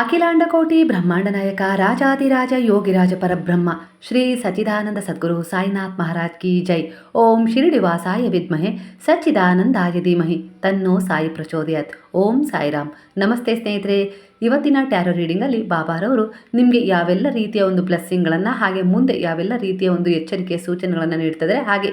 ಅಖಿಲಾಂಡಕೋಟಿ ಬ್ರಹ್ಮಾಂಡ ನಾಯಕ ರಾಜಾದಿರಾಜ ಯೋಗಿರಾಜ ಪರಬ್ರಹ್ಮ, ಶ್ರೀ ಸಚ್ಚಿದಾನಂದ ಸದ್ಗುರು ಸಾಯಿನಾಥ್ ಮಹಾರಾಜ್ ಕಿ ಜೈ. ಓಂ ಶಿರಡಿವಾಸಾಯ ವಿದ್ಮಹೆ, ಸಚ್ಚಿದಾನಂದಾಯ ಧೀಮಹಿ. ತನ್ನೋ ಸಾಯಿ ಪ್ರಚೋದಯತ್. ಓಂ ಸಾಯಿರಾಮ್. ನಮಸ್ತೆ ಸ್ನೇಹಿತರೆ. ಇವತ್ತಿನ ಟ್ಯಾರೋ ರೀಡಿಂಗಲ್ಲಿ ಬಾಬಾರವರು ನಿಮಗೆ ಯಾವೆಲ್ಲ ರೀತಿಯ ಒಂದು ಬ್ಲೆಸ್ಸಿಂಗ್ಗಳನ್ನು, ಹಾಗೆ ಮುಂದೆ ಯಾವೆಲ್ಲ ರೀತಿಯ ಒಂದು ಎಚ್ಚರಿಕೆಯ ಸೂಚನೆಗಳನ್ನು ನೀಡ್ತಿದ್ದಾರೆ, ಹಾಗೆ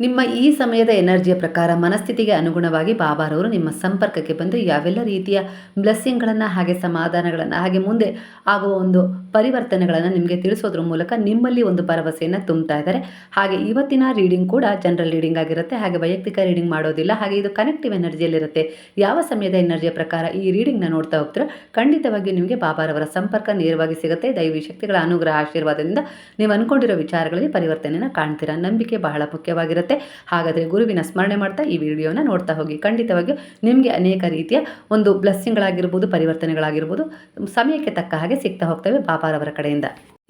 ನಿಮ್ಮ ಈ ಸಮಯದ ಎನರ್ಜಿಯ ಪ್ರಕಾರ ಮನಸ್ಥಿತಿಗೆ ಅನುಗುಣವಾಗಿ ಬಾಬಾರವರು ನಿಮ್ಮ ಸಂಪರ್ಕಕ್ಕೆ ಬಂದು ಯಾವೆಲ್ಲ ರೀತಿಯ ಬ್ಲೆಸ್ಸಿಂಗ್ಗಳನ್ನು ಹಾಗೆ ಸಮಾಧಾನಗಳನ್ನು ಹಾಗೆ ಮುಂದೆ ಆಗುವ ಒಂದು ಪರಿವರ್ತನೆಗಳನ್ನು ನಿಮಗೆ ತಿಳಿಸೋದ್ರ ಮೂಲಕ ನಿಮ್ಮಲ್ಲಿ ಒಂದು ಭರವಸೆಯನ್ನು ತುಂಬ್ತಾ ಇದ್ದಾರೆ. ಹಾಗೆ ಇವತ್ತಿನ ರೀಡಿಂಗ್ ಕೂಡ ಜನರಲ್ ರೀಡಿಂಗ್ ಆಗಿರುತ್ತೆ. ಹಾಗೆ ವೈಯಕ್ತಿಕ ರೀಡಿಂಗ್ ಮಾಡೋದಿಲ್ಲ. ಹಾಗೆ ಇದು ಕನೆಕ್ಟಿವ್ ಎನರ್ಜಿಯಲ್ಲಿರುತ್ತೆ ಯಾವ ಸಮಯದ ಎನರ್ಜಿಯ ಪ್ರಕಾರ ಈ ರೀಡಿಂಗ್ನ ನೋಡ್ತಾ ಹೋಗ್ತೀರ ಖಂಡಿತವಾಗಿಯೂ ನಿಮಗೆ ಬಾಬಾರವರ ಸಂಪರ್ಕ ನೇರವಾಗಿ ಸಿಗುತ್ತೆ. ದೈವಿ ಶಕ್ತಿಗಳ ಅನುಗ್ರಹ ಆಶೀರ್ವಾದದಿಂದ ನೀವು ಅನ್ಕೊಂಡಿರೋ ವಿಚಾರಗಳಲ್ಲಿ ಪರಿವರ್ತನೆಯನ್ನು ಕಾಣ್ತೀರಾ. ನಂಬಿಕೆ ಬಹಳ ಮುಖ್ಯವಾಗಿರುತ್ತೆ. ಹಾಗಾದರೆ ಗುರುವಿನ ಸ್ಮರಣೆ ಮಾಡ್ತಾ ಈ ವಿಡಿಯೋನ ನೋಡ್ತಾ ಹೋಗಿ. ಖಂಡಿತವಾಗಿಯೂ ನಿಮಗೆ ಅನೇಕ ರೀತಿಯ ಒಂದು ಬ್ಲೆಸ್ಸಿಂಗ್ಗಳಾಗಿರ್ಬೋದು ಪರಿವರ್ತನೆಗಳಾಗಿರ್ಬೋದು, ಸಮಯಕ್ಕೆ ತಕ್ಕ ಹಾಗೆ ಸಿಗ್ತಾ ಹೋಗ್ತವೆ. ಬಾಬಾರವರ ಕಡೆಯಿಂದ.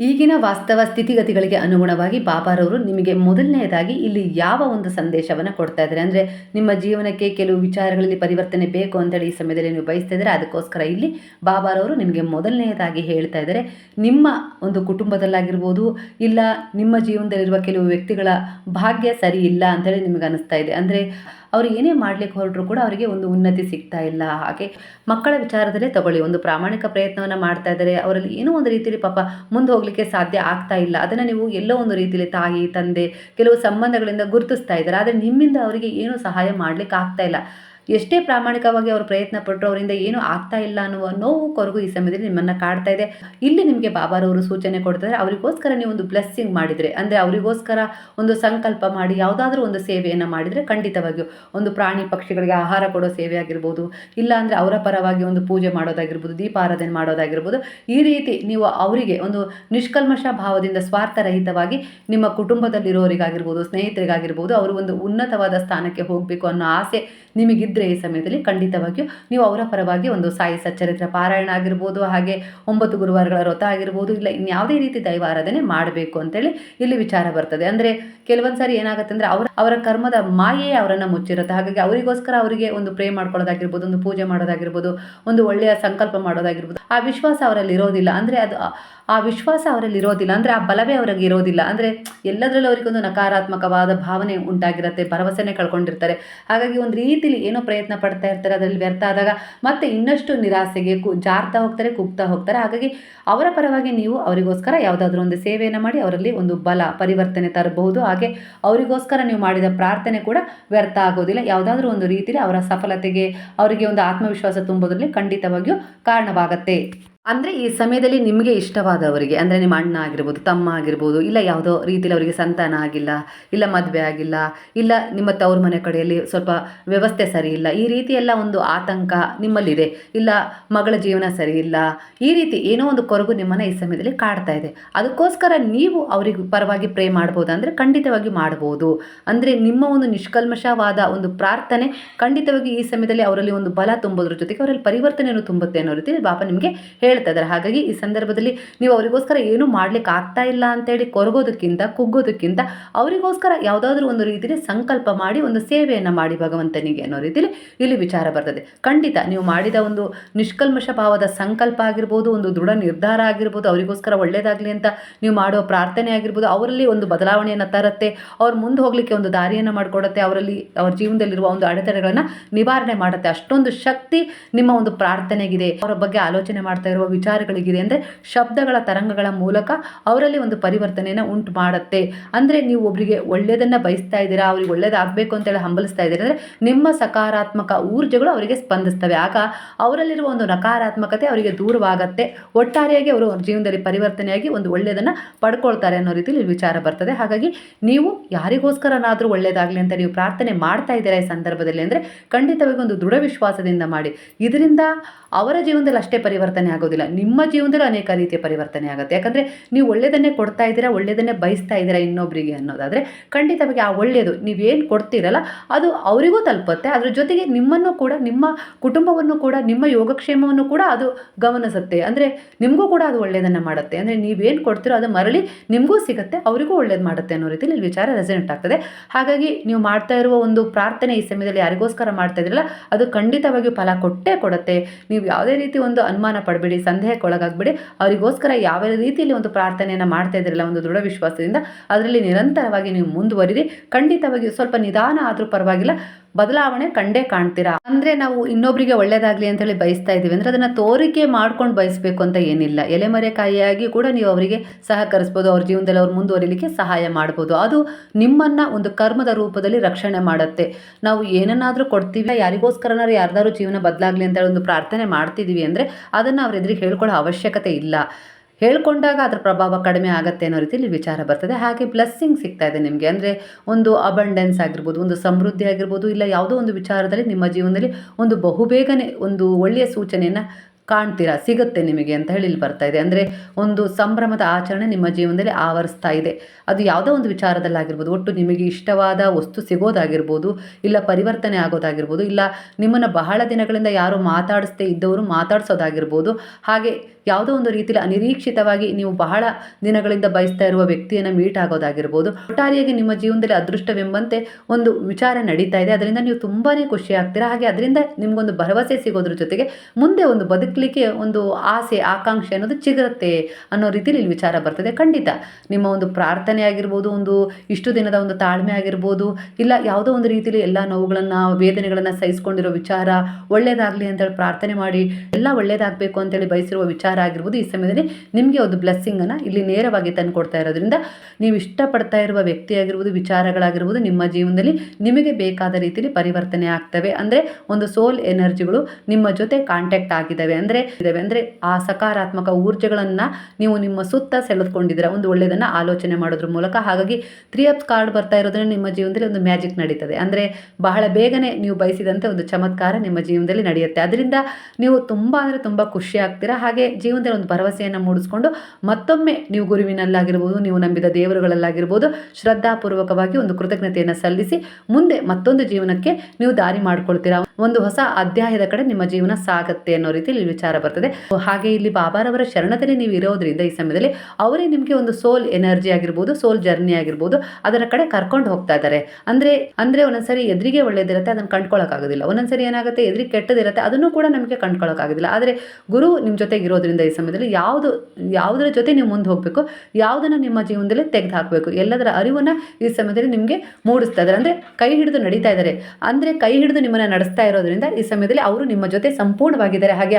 ಈಗಿನ ವಾಸ್ತವ ಸ್ಥಿತಿಗತಿಗಳಿಗೆ ಅನುಗುಣವಾಗಿ ಬಾಬಾರವರು ನಿಮಗೆ ಮೊದಲನೆಯದಾಗಿ ಇಲ್ಲಿ ಯಾವ ಒಂದು ಸಂದೇಶವನ್ನು ಕೊಡ್ತಾ ಇದ್ದಾರೆ? ಅಂದರೆ ನಿಮ್ಮ ಜೀವನಕ್ಕೆ ಕೆಲವು ವಿಚಾರಗಳಲ್ಲಿ ಪರಿವರ್ತನೆ ಬೇಕು ಅಂತೇಳಿ ಈ ಸಮಯದಲ್ಲಿ ನೀವು ಬಯಸ್ತಾ ಇದ್ದಾರೆ. ಅದಕ್ಕೋಸ್ಕರ ಇಲ್ಲಿ ಬಾಬಾರವರು ನಿಮಗೆ ಮೊದಲನೆಯದಾಗಿ ಹೇಳ್ತಾ ಇದ್ದಾರೆ. ನಿಮ್ಮ ಒಂದು ಕುಟುಂಬದಲ್ಲಾಗಿರ್ಬೋದು, ಇಲ್ಲ ನಿಮ್ಮ ಜೀವನದಲ್ಲಿರುವ ಕೆಲವು ವ್ಯಕ್ತಿಗಳ ಭಾಗ್ಯ ಸರಿ ಇಲ್ಲ ಅಂತೇಳಿ ನಿಮಗೆ ಅನಿಸ್ತಾ ಇದೆ. ಅಂದರೆ ಅವರು ಏನೇ ಮಾಡ್ಲಿಕ್ಕೆ ಹೊರಟರು ಕೂಡ ಅವರಿಗೆ ಒಂದು ಉನ್ನತಿ ಸಿಗ್ತಾ ಇಲ್ಲ. ಹಾಗೆ ಮಕ್ಕಳ ವಿಚಾರದಲ್ಲೇ ತಗೊಳ್ಳಿ. ಒಂದು ಪ್ರಾಮಾಣಿಕ ಪ್ರಯತ್ನವನ್ನು ಮಾಡ್ತಾ ಇದ್ದಾರೆ. ಅವರಲ್ಲಿ ಏನೋ ಒಂದು ರೀತಿಯಲ್ಲಿ ಪಾಪ ಮುಂದೆ ಹೋಗಲಿಕ್ಕೆ ಸಾಧ್ಯ ಆಗ್ತಾ ಇಲ್ಲ. ಅದನ್ನು ನೀವು ಎಲ್ಲೋ ಒಂದು ರೀತಿಯಲ್ಲಿ ತಾಯಿ, ತಂದೆ, ಕೆಲವು ಸಂಬಂಧಗಳಿಂದ ಗುರುತಿಸ್ತಾ ಇದ್ದಾರೆ. ಆದರೆ ನಿಮ್ಮಿಂದ ಅವರಿಗೆ ಏನೂ ಸಹಾಯ ಮಾಡ್ಲಿಕ್ಕೆ ಆಗ್ತಾ ಇಲ್ಲ. ಎಷ್ಟೇ ಪ್ರಾಮಾಣಿಕವಾಗಿ ಅವರು ಪ್ರಯತ್ನ ಪಟ್ಟರು ಅವರಿಂದ ಏನೂ ಆಗ್ತಾ ಇಲ್ಲ ಅನ್ನುವ ನೋವು ಕೊರಗು ಈ ಸಮಯದಲ್ಲಿ ನಿಮ್ಮನ್ನು ಕಾಡ್ತಾ ಇದೆ. ಇಲ್ಲಿ ನಿಮಗೆ ಬಾಬಾರವರು ಸೂಚನೆ ಕೊಡ್ತಾರೆ, ಅವರಿಗೋಸ್ಕರ ನೀವು ಒಂದು ಬ್ಲೆಸ್ಸಿಂಗ್ ಮಾಡಿದರೆ, ಅಂದರೆ ಅವರಿಗೋಸ್ಕರ ಒಂದು ಸಂಕಲ್ಪ ಮಾಡಿ, ಯಾವುದಾದ್ರೂ ಒಂದು ಸೇವೆಯನ್ನು ಮಾಡಿದರೆ ಖಂಡಿತವಾಗಿಯೂ ಒಂದು ಪ್ರಾಣಿ ಪಕ್ಷಿಗಳಿಗೆ ಆಹಾರ ಕೊಡೋ ಸೇವೆ ಆಗಿರ್ಬೋದು, ಇಲ್ಲ ಅಂದರೆ ಅವರ ಪರವಾಗಿ ಒಂದು ಪೂಜೆ ಮಾಡೋದಾಗಿರ್ಬೋದು, ದೀಪಾರಾಧನೆ ಮಾಡೋದಾಗಿರ್ಬೋದು, ಈ ರೀತಿ ನೀವು ಅವರಿಗೆ ಒಂದು ನಿಷ್ಕಲ್ಮಶ ಭಾವದಿಂದ ಸ್ವಾರ್ಥರಹಿತವಾಗಿ ನಿಮ್ಮ ಕುಟುಂಬದಲ್ಲಿರೋರಿಗಾಗಿರ್ಬೋದು, ಸ್ನೇಹಿತರಿಗಾಗಿರ್ಬೋದು, ಅವರು ಒಂದು ಉನ್ನತವಾದ ಸ್ಥಾನಕ್ಕೆ ಹೋಗಬೇಕು ಅನ್ನೋ ಆಸೆ ನಿಮಗಿದ್ದರೆ ಈ ಸಮಯದಲ್ಲಿ ಖಂಡಿತವಾಗಿಯೂ ನೀವು ಅವರ ಪರವಾಗಿ ಒಂದು ಸಾಯಿ ಸಚ್ಚರಿತ್ರ ಪಾರಾಯಣ ಆಗಿರ್ಬೋದು, ಹಾಗೆ ಒಂಬತ್ತು ಗುರುವಾರಗಳ ವ್ರತ ಆಗಿರ್ಬೋದು, ಇಲ್ಲ ಇನ್ಯಾವುದೇ ರೀತಿ ದೈವಾರಾಧನೆ ಮಾಡಬೇಕು ಅಂತೇಳಿ ಇಲ್ಲಿ ವಿಚಾರ ಬರ್ತದೆ. ಅಂದರೆ ಕೆಲವೊಂದು ಸಾರಿ ಏನಾಗುತ್ತೆ ಅಂದರೆ ಅವರ ಅವರ ಕರ್ಮದ ಮಾಯೆಯೇ ಅವರನ್ನು ಮುಚ್ಚಿರುತ್ತೆ. ಹಾಗಾಗಿ ಅವರಿಗೋಸ್ಕರ ಅವರಿಗೆ ಒಂದು ಪ್ರೇ ಮಾಡ್ಕೊಳ್ಳೋದಾಗಿರ್ಬೋದು, ಒಂದು ಪೂಜೆ ಮಾಡೋದಾಗಿರ್ಬೋದು, ಒಂದು ಒಳ್ಳೆಯ ಸಂಕಲ್ಪ ಮಾಡೋದಾಗಿರ್ಬೋದು. ಆ ವಿಶ್ವಾಸ ಅವರಲ್ಲಿ ಇರೋದಿಲ್ಲ. ಅಂದರೆ ಅದು ಆ ವಿಶ್ವಾಸ ಅವರಲ್ಲಿ ಇರೋದಿಲ್ಲ. ಅಂದರೆ ಆ ಬಲವೇ ಅವರಿಗೆ ಇರೋದಿಲ್ಲ. ಅಂದರೆ ಎಲ್ಲದರಲ್ಲೂ ಅವರಿಗೊಂದು ನಕಾರಾತ್ಮಕವಾದ ಭಾವನೆ ಉಂಟಾಗಿರುತ್ತೆ, ಭರವಸೆನೇ ಕಳ್ಕೊಂಡಿರ್ತಾರೆ. ಹಾಗಾಗಿ ಒಂದು ರೀತಿಲಿ ಏನೋ ಪ್ರಯತ್ನ ಪಡ್ತಾ ಇರ್ತಾರೆ, ಅದರಲ್ಲಿ ವ್ಯರ್ಥ ಆದಾಗ ಮತ್ತೆ ಇನ್ನಷ್ಟು ನಿರಾಸೆಗೆ ಕು, ಜಾರ್ತಾ ಹೋಗ್ತಾರೆ, ಕುಗ್ತಾ ಹೋಗ್ತಾರೆ. ಹಾಗಾಗಿ ಅವರ ಪರವಾಗಿ ನೀವು ಅವರಿಗೋಸ್ಕರ ಯಾವುದಾದ್ರೂ ಒಂದು ಸೇವೆಯನ್ನು ಮಾಡಿ, ಅವರಲ್ಲಿ ಒಂದು ಬಲ, ಪರಿವರ್ತನೆ ತರಬಹುದು. ಹಾಗೆ ಅವರಿಗೋಸ್ಕರ ನೀವು ಮಾಡಿದ ಪ್ರಾರ್ಥನೆ ಕೂಡ ವ್ಯರ್ಥ ಆಗೋದಿಲ್ಲ. ಯಾವುದಾದ್ರೂ ಒಂದು ರೀತಿಯಲ್ಲಿ ಅವರ ಸಫಲತೆಗೆ, ಅವರಿಗೆ ಒಂದು ಆತ್ಮವಿಶ್ವಾಸ ತುಂಬೋದ್ರಲ್ಲಿ ಖಂಡಿತವಾಗಿಯೂ ಕಾರಣವಾಗತ್ತೆ. ಅಂದರೆ ಈ ಸಮಯದಲ್ಲಿ ನಿಮಗೆ ಇಷ್ಟವಾದವರಿಗೆ, ಅಂದರೆ ನಿಮ್ಮ ಅಣ್ಣ ಆಗಿರ್ಬೋದು, ತಮ್ಮ ಆಗಿರ್ಬೋದು, ಇಲ್ಲ ಯಾವುದೋ ರೀತಿಯಲ್ಲಿ ಅವರಿಗೆ ಸಂತಾನ ಆಗಿಲ್ಲ, ಇಲ್ಲ ಮದುವೆ ಆಗಿಲ್ಲ, ಇಲ್ಲ ನಿಮ್ಮ ತವ್ರ ಮನೆ ಕಡೆಯಲ್ಲಿ ಸ್ವಲ್ಪ ವ್ಯವಸ್ಥೆ ಸರಿ ಇಲ್ಲ, ಈ ರೀತಿ ಎಲ್ಲ ಒಂದು ಆತಂಕ ನಿಮ್ಮಲ್ಲಿದೆ, ಇಲ್ಲ ಮಗಳ ಜೀವನ ಸರಿ ಇಲ್ಲ, ಈ ರೀತಿ ಏನೋ ಒಂದು ಕೊರಗು ನಿಮ್ಮನ್ನು ಈ ಸಮಯದಲ್ಲಿ ಕಾಡ್ತಾ ಇದೆ. ಅದಕ್ಕೋಸ್ಕರ ನೀವು ಅವರಿಗೆ ಪರವಾಗಿ ಪ್ರೇ ಮಾಡ್ಬೋದು, ಅಂದರೆ ಖಂಡಿತವಾಗಿ ಮಾಡ್ಬೋದು. ಅಂದರೆ ನಿಮ್ಮ ಒಂದು ನಿಷ್ಕಲ್ಮಶವಾದ ಒಂದು ಪ್ರಾರ್ಥನೆ ಖಂಡಿತವಾಗಿ ಈ ಸಮಯದಲ್ಲಿ ಅವರಲ್ಲಿ ಒಂದು ಬಲ ತುಂಬೋದ್ರ ಜೊತೆಗೆ ಅವರಲ್ಲಿ ಪರಿವರ್ತನೆಯನ್ನು ತುಂಬುತ್ತೆ ಅನ್ನೋ ರೀತಿ ಬಾಬಾ ನಿಮಗೆ ಹೇಳ್ತಾ ಇದ್ದಾರೆ. ಹಾಗಾಗಿ ಈ ಸಂದರ್ಭದಲ್ಲಿ ನೀವು ಅವರಿಗೋಸ್ಕರ ಏನು ಮಾಡ್ಲಿಕ್ಕೆ ಆಗ್ತಾ ಇಲ್ಲ ಅಂತೇಳಿ ಕೊರಗೋದಕ್ಕಿಂತ ಕುಗ್ಗೋದಕ್ಕಿಂತ ಅವರಿಗೋಸ್ಕರ ಯಾವುದಾದ್ರೂ ಒಂದು ರೀತಿಯಲ್ಲಿ ಸಂಕಲ್ಪ ಮಾಡಿ ಒಂದು ಸೇವೆಯನ್ನು ಮಾಡಿ ಭಗವಂತನಿಗೆ ಅನ್ನೋ ರೀತಿಯಲ್ಲಿ ಇಲ್ಲಿ ವಿಚಾರ ಬರ್ತದೆ. ಖಂಡಿತ ನೀವು ಮಾಡಿದ ಒಂದು ನಿಷ್ಕಲ್ಮಶ ಭಾವದ ಸಂಕಲ್ಪ ಆಗಿರ್ಬೋದು, ಒಂದು ದೃಢ ನಿರ್ಧಾರ ಆಗಿರ್ಬೋದು, ಅವರಿಗೋಸ್ಕರ ಒಳ್ಳೇದಾಗಲಿ ಅಂತ ನೀವು ಮಾಡುವ ಪ್ರಾರ್ಥನೆ ಆಗಿರ್ಬೋದು, ಅವರಲ್ಲಿ ಒಂದು ಬದಲಾವಣೆಯನ್ನು ತರುತ್ತೆ, ಅವ್ರು ಮುಂದೆ ಹೋಗಲಿಕ್ಕೆ ಒಂದು ದಾರಿಯನ್ನು ಮಾಡಿಕೊಡುತ್ತೆ, ಅವರಲ್ಲಿ ಅವ್ರ ಜೀವನದಲ್ಲಿರುವ ಒಂದು ಅಡೆತಡೆಗಳನ್ನು ನಿವಾರಣೆ ಮಾಡುತ್ತೆ. ಅಷ್ಟೊಂದು ಶಕ್ತಿ ನಿಮ್ಮ ಒಂದು ಪ್ರಾರ್ಥನೆಗಿದೆ. ಅವರ ಬಗ್ಗೆ ಆಲೋಚನೆ ಮಾಡ್ತಾ ಇರುವ ವಿಚಾರಗಳಿಗಿದೆ ಅಂದರೆ ಶಬ್ದಗಳ ತರಂಗಗಳ ಮೂಲಕ ಅವರಲ್ಲಿ ಒಂದು ಪರಿವರ್ತನೆಯನ್ನು ಉಂಟು ಮಾಡುತ್ತೆ. ಅಂದರೆ ನೀವು ಒಬ್ಬರಿಗೆ ಒಳ್ಳೆಯದನ್ನು ಬಯಸ್ತಾ ಇದ್ದೀರಾ, ಅವ್ರಿಗೆ ಒಳ್ಳೇದಾಗಬೇಕು ಅಂತೇಳಿ ಹಂಬಲಿಸ್ತಾ ಇದ್ದೀರಾ ಅಂದರೆ ನಿಮ್ಮ ಸಕಾರಾತ್ಮಕ ಊರ್ಜೆಗಳು ಅವರಿಗೆ ಸ್ಪಂದಿಸ್ತವೆ. ಆಗ ಅವರಲ್ಲಿರುವ ಒಂದು ನಕಾರಾತ್ಮಕತೆ ಅವರಿಗೆ ದೂರವಾಗತ್ತೆ. ಒಟ್ಟಾರೆಯಾಗಿ ಅವರು ಜೀವನದಲ್ಲಿ ಪರಿವರ್ತನೆಯಾಗಿ ಒಂದು ಒಳ್ಳೆಯದನ್ನು ಪಡ್ಕೊಳ್ತಾರೆ ಅನ್ನೋ ರೀತಿಯಲ್ಲಿ ವಿಚಾರ ಬರ್ತದೆ. ಹಾಗಾಗಿ ನೀವು ಯಾರಿಗೋಸ್ಕರನಾದರೂ ಒಳ್ಳೆಯದಾಗಲಿ ಅಂತ ನೀವು ಪ್ರಾರ್ಥನೆ ಮಾಡ್ತಾ ಇದ್ದೀರಾ ಈ ಸಂದರ್ಭದಲ್ಲಿ ಅಂದರೆ ಖಂಡಿತವಾಗಿ ಒಂದು ದೃಢ ವಿಶ್ವಾಸದಿಂದ ಮಾಡಿ. ಇದರಿಂದ ಅವರ ಜೀವನದಲ್ಲಿ ಅಷ್ಟೇ ಪರಿವರ್ತನೆ ಆಗೋದಿಲ್ಲ. ನಿಮ್ಮ ಜೀವನದಲ್ಲಿ ಅನೇಕ ರೀತಿಯ ಪರಿವರ್ತನೆ ಆಗುತ್ತೆ. ಯಾಕಂದರೆ ನೀವು ಒಳ್ಳೆಯದನ್ನೇ ಕೊಡ್ತಾ ಇದ್ದೀರಾ, ಒಳ್ಳೆಯದನ್ನೇ ಬಯಸ್ತಾ ಇದ್ದೀರಾ ಇನ್ನೊಬ್ಬರಿಗೆ ಅನ್ನೋದಾದರೆ ಖಂಡಿತವಾಗಿ ಆ ಒಳ್ಳೆಯದು. ನೀವೇನು ಕೊಡ್ತೀರಲ್ಲ, ಅದು ಅವರಿಗೂ ತಲುಪುತ್ತೆ. ಅದ್ರ ಜೊತೆಗೆ ನಿಮ್ಮನ್ನು ಕೂಡ, ನಿಮ್ಮ ಕುಟುಂಬವನ್ನು ಕೂಡ, ನಿಮ್ಮ ಯೋಗಕ್ಷೇಮವನ್ನು ಕೂಡ ಅದು ಗಮನಿಸುತ್ತೆ. ಅಂದರೆ ನಿಮಗೂ ಕೂಡ ಅದು ಒಳ್ಳೆಯದನ್ನು ಮಾಡುತ್ತೆ. ಅಂದರೆ ನೀವೇನು ಕೊಡ್ತೀರೋ ಅದು ಮರಳಿ ನಿಮಗೂ ಸಿಗುತ್ತೆ, ಅವರಿಗೂ ಒಳ್ಳೇದು ಮಾಡುತ್ತೆ ಅನ್ನೋ ರೀತಿಯಲ್ಲಿ ಇಲ್ಲಿ ವಿಚಾರ ರೆಸಿಡೆಂಟ್ ಆಗ್ತದೆ ಹಾಗಾಗಿ ನೀವು ಮಾಡ್ತಾ ಇರುವ ಒಂದು ಪ್ರಾರ್ಥನೆ ಈ ಸಮಯದಲ್ಲಿ ಯಾರಿಗೋಸ್ಕರ ಮಾಡ್ತಾ ಇದ್ರಲ್ಲ, ಅದು ಖಂಡಿತವಾಗಿಯೂ ಫಲ ಕೊಟ್ಟೇ ಕೊಡುತ್ತೆ. ನೀವು ನೀವು ಯಾವುದೇ ರೀತಿ ಒಂದು ಅನುಮಾನ ಪಡಬೇಡಿ ಸಂದೇಹಕ್ಕೆ ಒಳಗಾಗಬೇಡಿ ಅವರಿಗೋಸ್ಕರ ಯಾವ ರೀತಿಯಲ್ಲಿ ಒಂದು ಪ್ರಾರ್ಥನೆಯನ್ನು ಮಾಡ್ತಾ ಇದ್ರಲ್ಲ ಒಂದು ದೃಢ ವಿಶ್ವಾಸದಿಂದ, ಅದರಲ್ಲಿ ನಿರಂತರವಾಗಿ ನೀವು ಮುಂದುವರಿರಿ. ಖಂಡಿತವಾಗಿಯೂ ಸ್ವಲ್ಪ ನಿಧಾನ ಆದರೂ ಪರವಾಗಿಲ್ಲ. ಬದಲಾವಣೆ ಕಂಡೇ ಕಾಣ್ತೀರಾ? ಅಂದ್ರೆ ನಾವು ಇನ್ನೊಬ್ರಿಗೆ ಒಳ್ಳೇದಾಗ್ಲಿ ಅಂತ ಹೇಳಿ ಬಯಸ್ತಾ ಇದೀವಿ ಅಂದ್ರೆ ಅದನ್ನ ತೋರಿಕೆ ಮಾಡ್ಕೊಂಡು ಬಯಸ್ಬೇಕು ಅಂತ ಏನಿಲ್ಲ. ಎಲೆಮರೆಕಾಯಿಯಾಗಿ ಕೂಡ ನೀವು ಅವರಿಗೆ ಸಹಕರಿಸ್ಬೋದು. ಅವ್ರ ಜೀವನದಲ್ಲಿ ಅವ್ರು ಮುಂದುವರಿಲಿಕ್ಕೆ ಸಹಾಯ ಮಾಡ್ಬೋದು. ಅದು ನಿಮ್ಮನ್ನ ಒಂದು ಕರ್ಮದ ರೂಪದಲ್ಲಿ ರಕ್ಷಣೆ ಮಾಡುತ್ತೆ. ನಾವು ಏನನ್ನಾದ್ರೂ ಕೊಡ್ತೀವಿ. ಯಾರಿಗೋಸ್ಕರನಾದ್ರು ಯಾರ್ದಾದ್ರು ಜೀವನ ಬದಲಾಗ್ಲಿ ಅಂತ ಒಂದು ಪ್ರಾರ್ಥನೆ ಮಾಡ್ತಿದೀವಿ ಅಂದ್ರೆ ಅದನ್ನ ಅವ್ರ ಎದುರಿಗೆ ಹೇಳ್ಕೊಳ್ಳೋ ಅವಶ್ಯಕತೆ ಇಲ್ಲ. ಹೇಳ್ಕೊಂಡಾಗ ಅದರ ಪ್ರಭಾವ ಕಡಿಮೆ ಆಗುತ್ತೆ ಅನ್ನೋ ರೀತಿಯಲ್ಲಿ ವಿಚಾರ ಬರ್ತದೆ. ಹಾಗೆ ಬ್ಲೆಸ್ಸಿಂಗ್ ಸಿಗ್ತಾ ಇದೆ ನಿಮಗೆ. ಅಂದರೆ ಒಂದು ಅಬಂಡೆನ್ಸ್ ಆಗಿರ್ಬೋದು, ಒಂದು ಸಮೃದ್ಧಿ ಆಗಿರ್ಬೋದು, ಇಲ್ಲ ಯಾವುದೋ ಒಂದು ವಿಚಾರದಲ್ಲಿ ನಿಮ್ಮ ಜೀವನದಲ್ಲಿ ಒಂದು ಬಹುಬೇಗನೆ, ಒಂದು ಒಳ್ಳೆಯ ಸೂಚನೆಯನ್ನು ಕಾಣ್ತೀರಾ? ಸಿಗುತ್ತೆ ನಿಮಗೆ ಅಂತ ಹೇಳಿ ಇಲ್ಲಿ ಬರ್ತಾ ಇದೆ. ಅಂದರೆ ಒಂದು ಸಂಭ್ರಮದ ಆಚರಣೆ ನಿಮ್ಮ ಜೀವನದಲ್ಲಿ ಆವರಿಸ್ತಾ ಇದೆ. ಅದು ಯಾವುದೋ ಒಂದು ವಿಚಾರದಲ್ಲಾಗಿರ್ಬೋದು. ಒಟ್ಟು ನಿಮಗೆ ಇಷ್ಟವಾದ ವಸ್ತು ಸಿಗೋದಾಗಿರ್ಬೋದು, ಇಲ್ಲ ಪರಿವರ್ತನೆ ಆಗೋದಾಗಿರ್ಬೋದು, ಇಲ್ಲ ನಿಮ್ಮನ್ನು ಬಹಳ ದಿನಗಳಿಂದ ಯಾರು ಮಾತಾಡಿಸ್ದೇ ಇದ್ದವರು ಮಾತಾಡಿಸೋದಾಗಿರ್ಬೋದು. ಹಾಗೆ ಯಾವುದೋ ಒಂದು ರೀತಿಯಲ್ಲಿ ಅನಿರೀಕ್ಷಿತವಾಗಿ ನೀವು ಬಹಳ ದಿನಗಳಿಂದ ಬಯಸ್ತಾ ಇರುವ ವ್ಯಕ್ತಿಯನ್ನು ಮೀಟ್ ಆಗೋದಾಗಿರ್ಬೋದು. ಒಟ್ಟಾರೆಯಾಗಿ ನಿಮ್ಮ ಜೀವನದಲ್ಲಿ ಅದೃಷ್ಟವೆಂಬಂತೆ ಒಂದು ವಿಚಾರ ನಡೀತಾ ಇದೆ. ಅದರಿಂದ ನೀವು ತುಂಬಾ ಖುಷಿ ಆಗ್ತೀರಾ? ಹಾಗೆ ಅದರಿಂದ ನಿಮಗೊಂದು ಭರವಸೆ ಸಿಗೋದ್ರ ಜೊತೆಗೆ ಮುಂದೆ ಒಂದು ಬದುಕಲಿಕ್ಕೆ ಒಂದು ಆಸೆ, ಆಕಾಂಕ್ಷೆ ಅನ್ನೋದು ಚಿಗುರುತ್ತೆ ಅನ್ನೋ ರೀತಿಯಲ್ಲಿ ಇಲ್ಲಿ ವಿಚಾರ ಬರ್ತದೆ. ಖಂಡಿತ ನಿಮ್ಮ ಒಂದು ಪ್ರಾರ್ಥನೆ ಆಗಿರ್ಬೋದು, ಒಂದು ಇಷ್ಟು ದಿನದ ಒಂದು ತಾಳ್ಮೆ ಆಗಿರ್ಬೋದು, ಇಲ್ಲ ಯಾವುದೋ ಒಂದು ರೀತಿಯಲ್ಲಿ ಎಲ್ಲ ನೋವುಗಳನ್ನು, ವೇದನೆಗಳನ್ನು ಸಹಿಸ್ಕೊಂಡಿರೋ ವಿಚಾರ, ಒಳ್ಳೇದಾಗಲಿ ಅಂತೇಳಿ ಪ್ರಾರ್ಥನೆ ಮಾಡಿ, ಎಲ್ಲ ಒಳ್ಳೇದಾಗಬೇಕು ಅಂತೇಳಿ ಬಯಸಿರುವ ವಿಚಾರ ಆಗಿರ್ಬೋದು, ಈ ಸಮಯದಲ್ಲಿ ನಿಮಗೆ ಒಂದು ಬ್ಲೆಸ್ಸಿಂಗನ್ನು ಇಲ್ಲಿ ನೇರವಾಗಿ ತಂದು ಕೊಡ್ತಾ ಇರೋದ್ರಿಂದ ನೀವು ಇಷ್ಟಪಡ್ತಾ ಇರುವ ವ್ಯಕ್ತಿ ಆಗಿರ್ಬೋದು, ವಿಚಾರಗಳಾಗಿರ್ಬೋದು, ನಿಮ್ಮ ಜೀವನದಲ್ಲಿ ನಿಮಗೆ ಬೇಕಾದ ರೀತಿಯಲ್ಲಿ ಪರಿವರ್ತನೆ ಆಗ್ತವೆ. ಅಂದರೆ ಒಂದು ಸೋಲ್ ಎನರ್ಜಿಗಳು ನಿಮ್ಮ ಜೊತೆ ಕಾಂಟ್ಯಾಕ್ಟ್ ಆಗಿದ್ದಾವೆ ಅಂದರೆ ಇದಾವೆ. ಅಂದರೆ ಆ ಸಕಾರಾತ್ಮಕ ಊರ್ಜೆಗಳನ್ನು ನೀವು ನಿಮ್ಮ ಸುತ್ತ ಸೆಳೆದುಕೊಂಡಿದ್ದೀರಾ. ಒಂದು ಒಳ್ಳೆಯದನ್ನು ಆಲೋಚನೆ ಮಾಡೋದ್ರ ಮೂಲಕ. ಹಾಗಾಗಿ ತ್ರೀ ಅಪ್ಸ್ ಕಾರ್ಡ್ ಬರ್ತಾ ಇರೋದ್ರಿಂದ ನಿಮ್ಮ ಜೀವನದಲ್ಲಿ ಒಂದು ಮ್ಯಾಜಿಕ್ ನಡೀತದೆ. ಅಂದರೆ ಬಹಳ ಬೇಗನೆ ನೀವು ಬಯಸಿದಂತೆ ಒಂದು ಚಮತ್ಕಾರ ನಿಮ್ಮ ಜೀವನದಲ್ಲಿ ನಡೆಯುತ್ತೆ. ಅದರಿಂದ ನೀವು ತುಂಬ ಅಂದರೆ ತುಂಬ ಖುಷಿ ಆಗ್ತೀರಾ. ಹಾಗೆ ಜೀವನದಲ್ಲಿ ಒಂದು ಭರವಸೆಯನ್ನು ಮೂಡಿಸ್ಕೊಂಡು ಮತ್ತೊಮ್ಮೆ ನೀವು ಗುರುವಿನಲ್ಲಾಗಿರ್ಬೋದು, ನೀವು ನಂಬಿದ ದೇವರುಗಳಲ್ಲಾಗಿರ್ಬೋದು, ಶ್ರದ್ಧಾಪೂರ್ವಕವಾಗಿ ಒಂದು ಕೃತಜ್ಞತೆಯನ್ನು ಸಲ್ಲಿಸಿ ಮುಂದೆ ಮತ್ತೊಂದು ಜೀವನಕ್ಕೆ ನೀವು ದಾರಿ ಮಾಡ್ಕೊಳ್ತೀರಾ. ಒಂದು ಹೊಸ ಅಧ್ಯಾಯದ ಕಡೆ ನಿಮ್ಮ ಜೀವನ ಸಾಗತ್ತೆ ಅನ್ನೋ ರೀತಿಯಲ್ಲಿ ವಿಚಾರ ಬರ್ತದೆ. ಹಾಗೆ ಇಲ್ಲಿ ಬಾಬಾರವರ ಶರಣದಲ್ಲಿ ನೀವು ಇರೋದ್ರಿಂದ ಈ ಸಮಯದಲ್ಲಿ ಅವರೇ ನಿಮಗೆ ಒಂದು ಸೋಲ್ ಎನರ್ಜಿ ಆಗಿರ್ಬೋದು ಸೋಲ್ ಜರ್ನಿ ಆಗಿರ್ಬೋದು, ಅದರ ಕಡೆ ಕರ್ಕೊಂಡು ಹೋಗ್ತಾ ಇದ್ದಾರೆ. ಅಂದ್ರೆ ಅಂದ್ರೆ ಒಂದೊಂದ್ಸರಿ ಎದುರಿಗೆ ಒಳ್ಳೇದಿರುತ್ತೆ, ಅದನ್ನು ಕಂಡ್ಕೊಳ್ಳೋಕ್ಕಾಗೋದಿಲ್ಲ ಒಂದೊಂದ್ಸರಿ ಏನಾಗುತ್ತೆ, ಎದುರಿಗೆ ಕೆಟ್ಟದಿರುತ್ತೆ, ಅದನ್ನು ಕೂಡ ನಮಗೆ ಕಂಡ್ಕೊಳ್ಳೋಕ್ಕಾಗೋದಿಲ್ಲ ಆದರೆ ಗುರು ನಿಮ್ಮ ಜೊತೆಗೆ ಇರೋದ್ರಿಂದ ಈ ಸಮಯದಲ್ಲಿ ಯಾವುದು, ಯಾವುದರ ಜೊತೆ ನೀವು ಮುಂದೆ ಹೋಗಬೇಕು, ಯಾವುದನ್ನು ನಿಮ್ಮ ಜೀವನದಲ್ಲಿ ತೆಗೆದು ಹಾಕಬೇಕು ಎಲ್ಲದರ ಅರಿವನ್ನು ಈ ಸಮಯದಲ್ಲಿ ನಿಮಗೆ ಮೂಡಿಸ್ತಾ ಇದ್ದಾರೆ. ಅಂದರೆ ಕೈ ಹಿಡಿದು ನಡೀತಾ ಇದ್ದಾರೆ. ಅಂದರೆ ಕೈ ಹಿಡಿದು ನಿಮ್ಮನ್ನು ನಡೆಸ್ತಾ ಇರೋದ್ರಿಂದ ಈ ಸಮಯದಲ್ಲಿ ಅವರು ನಿಮ್ಮ ಜೊತೆ ಸಂಪೂರ್ಣವಾಗಿದ್ದಾರೆ. ಹಾಗೆ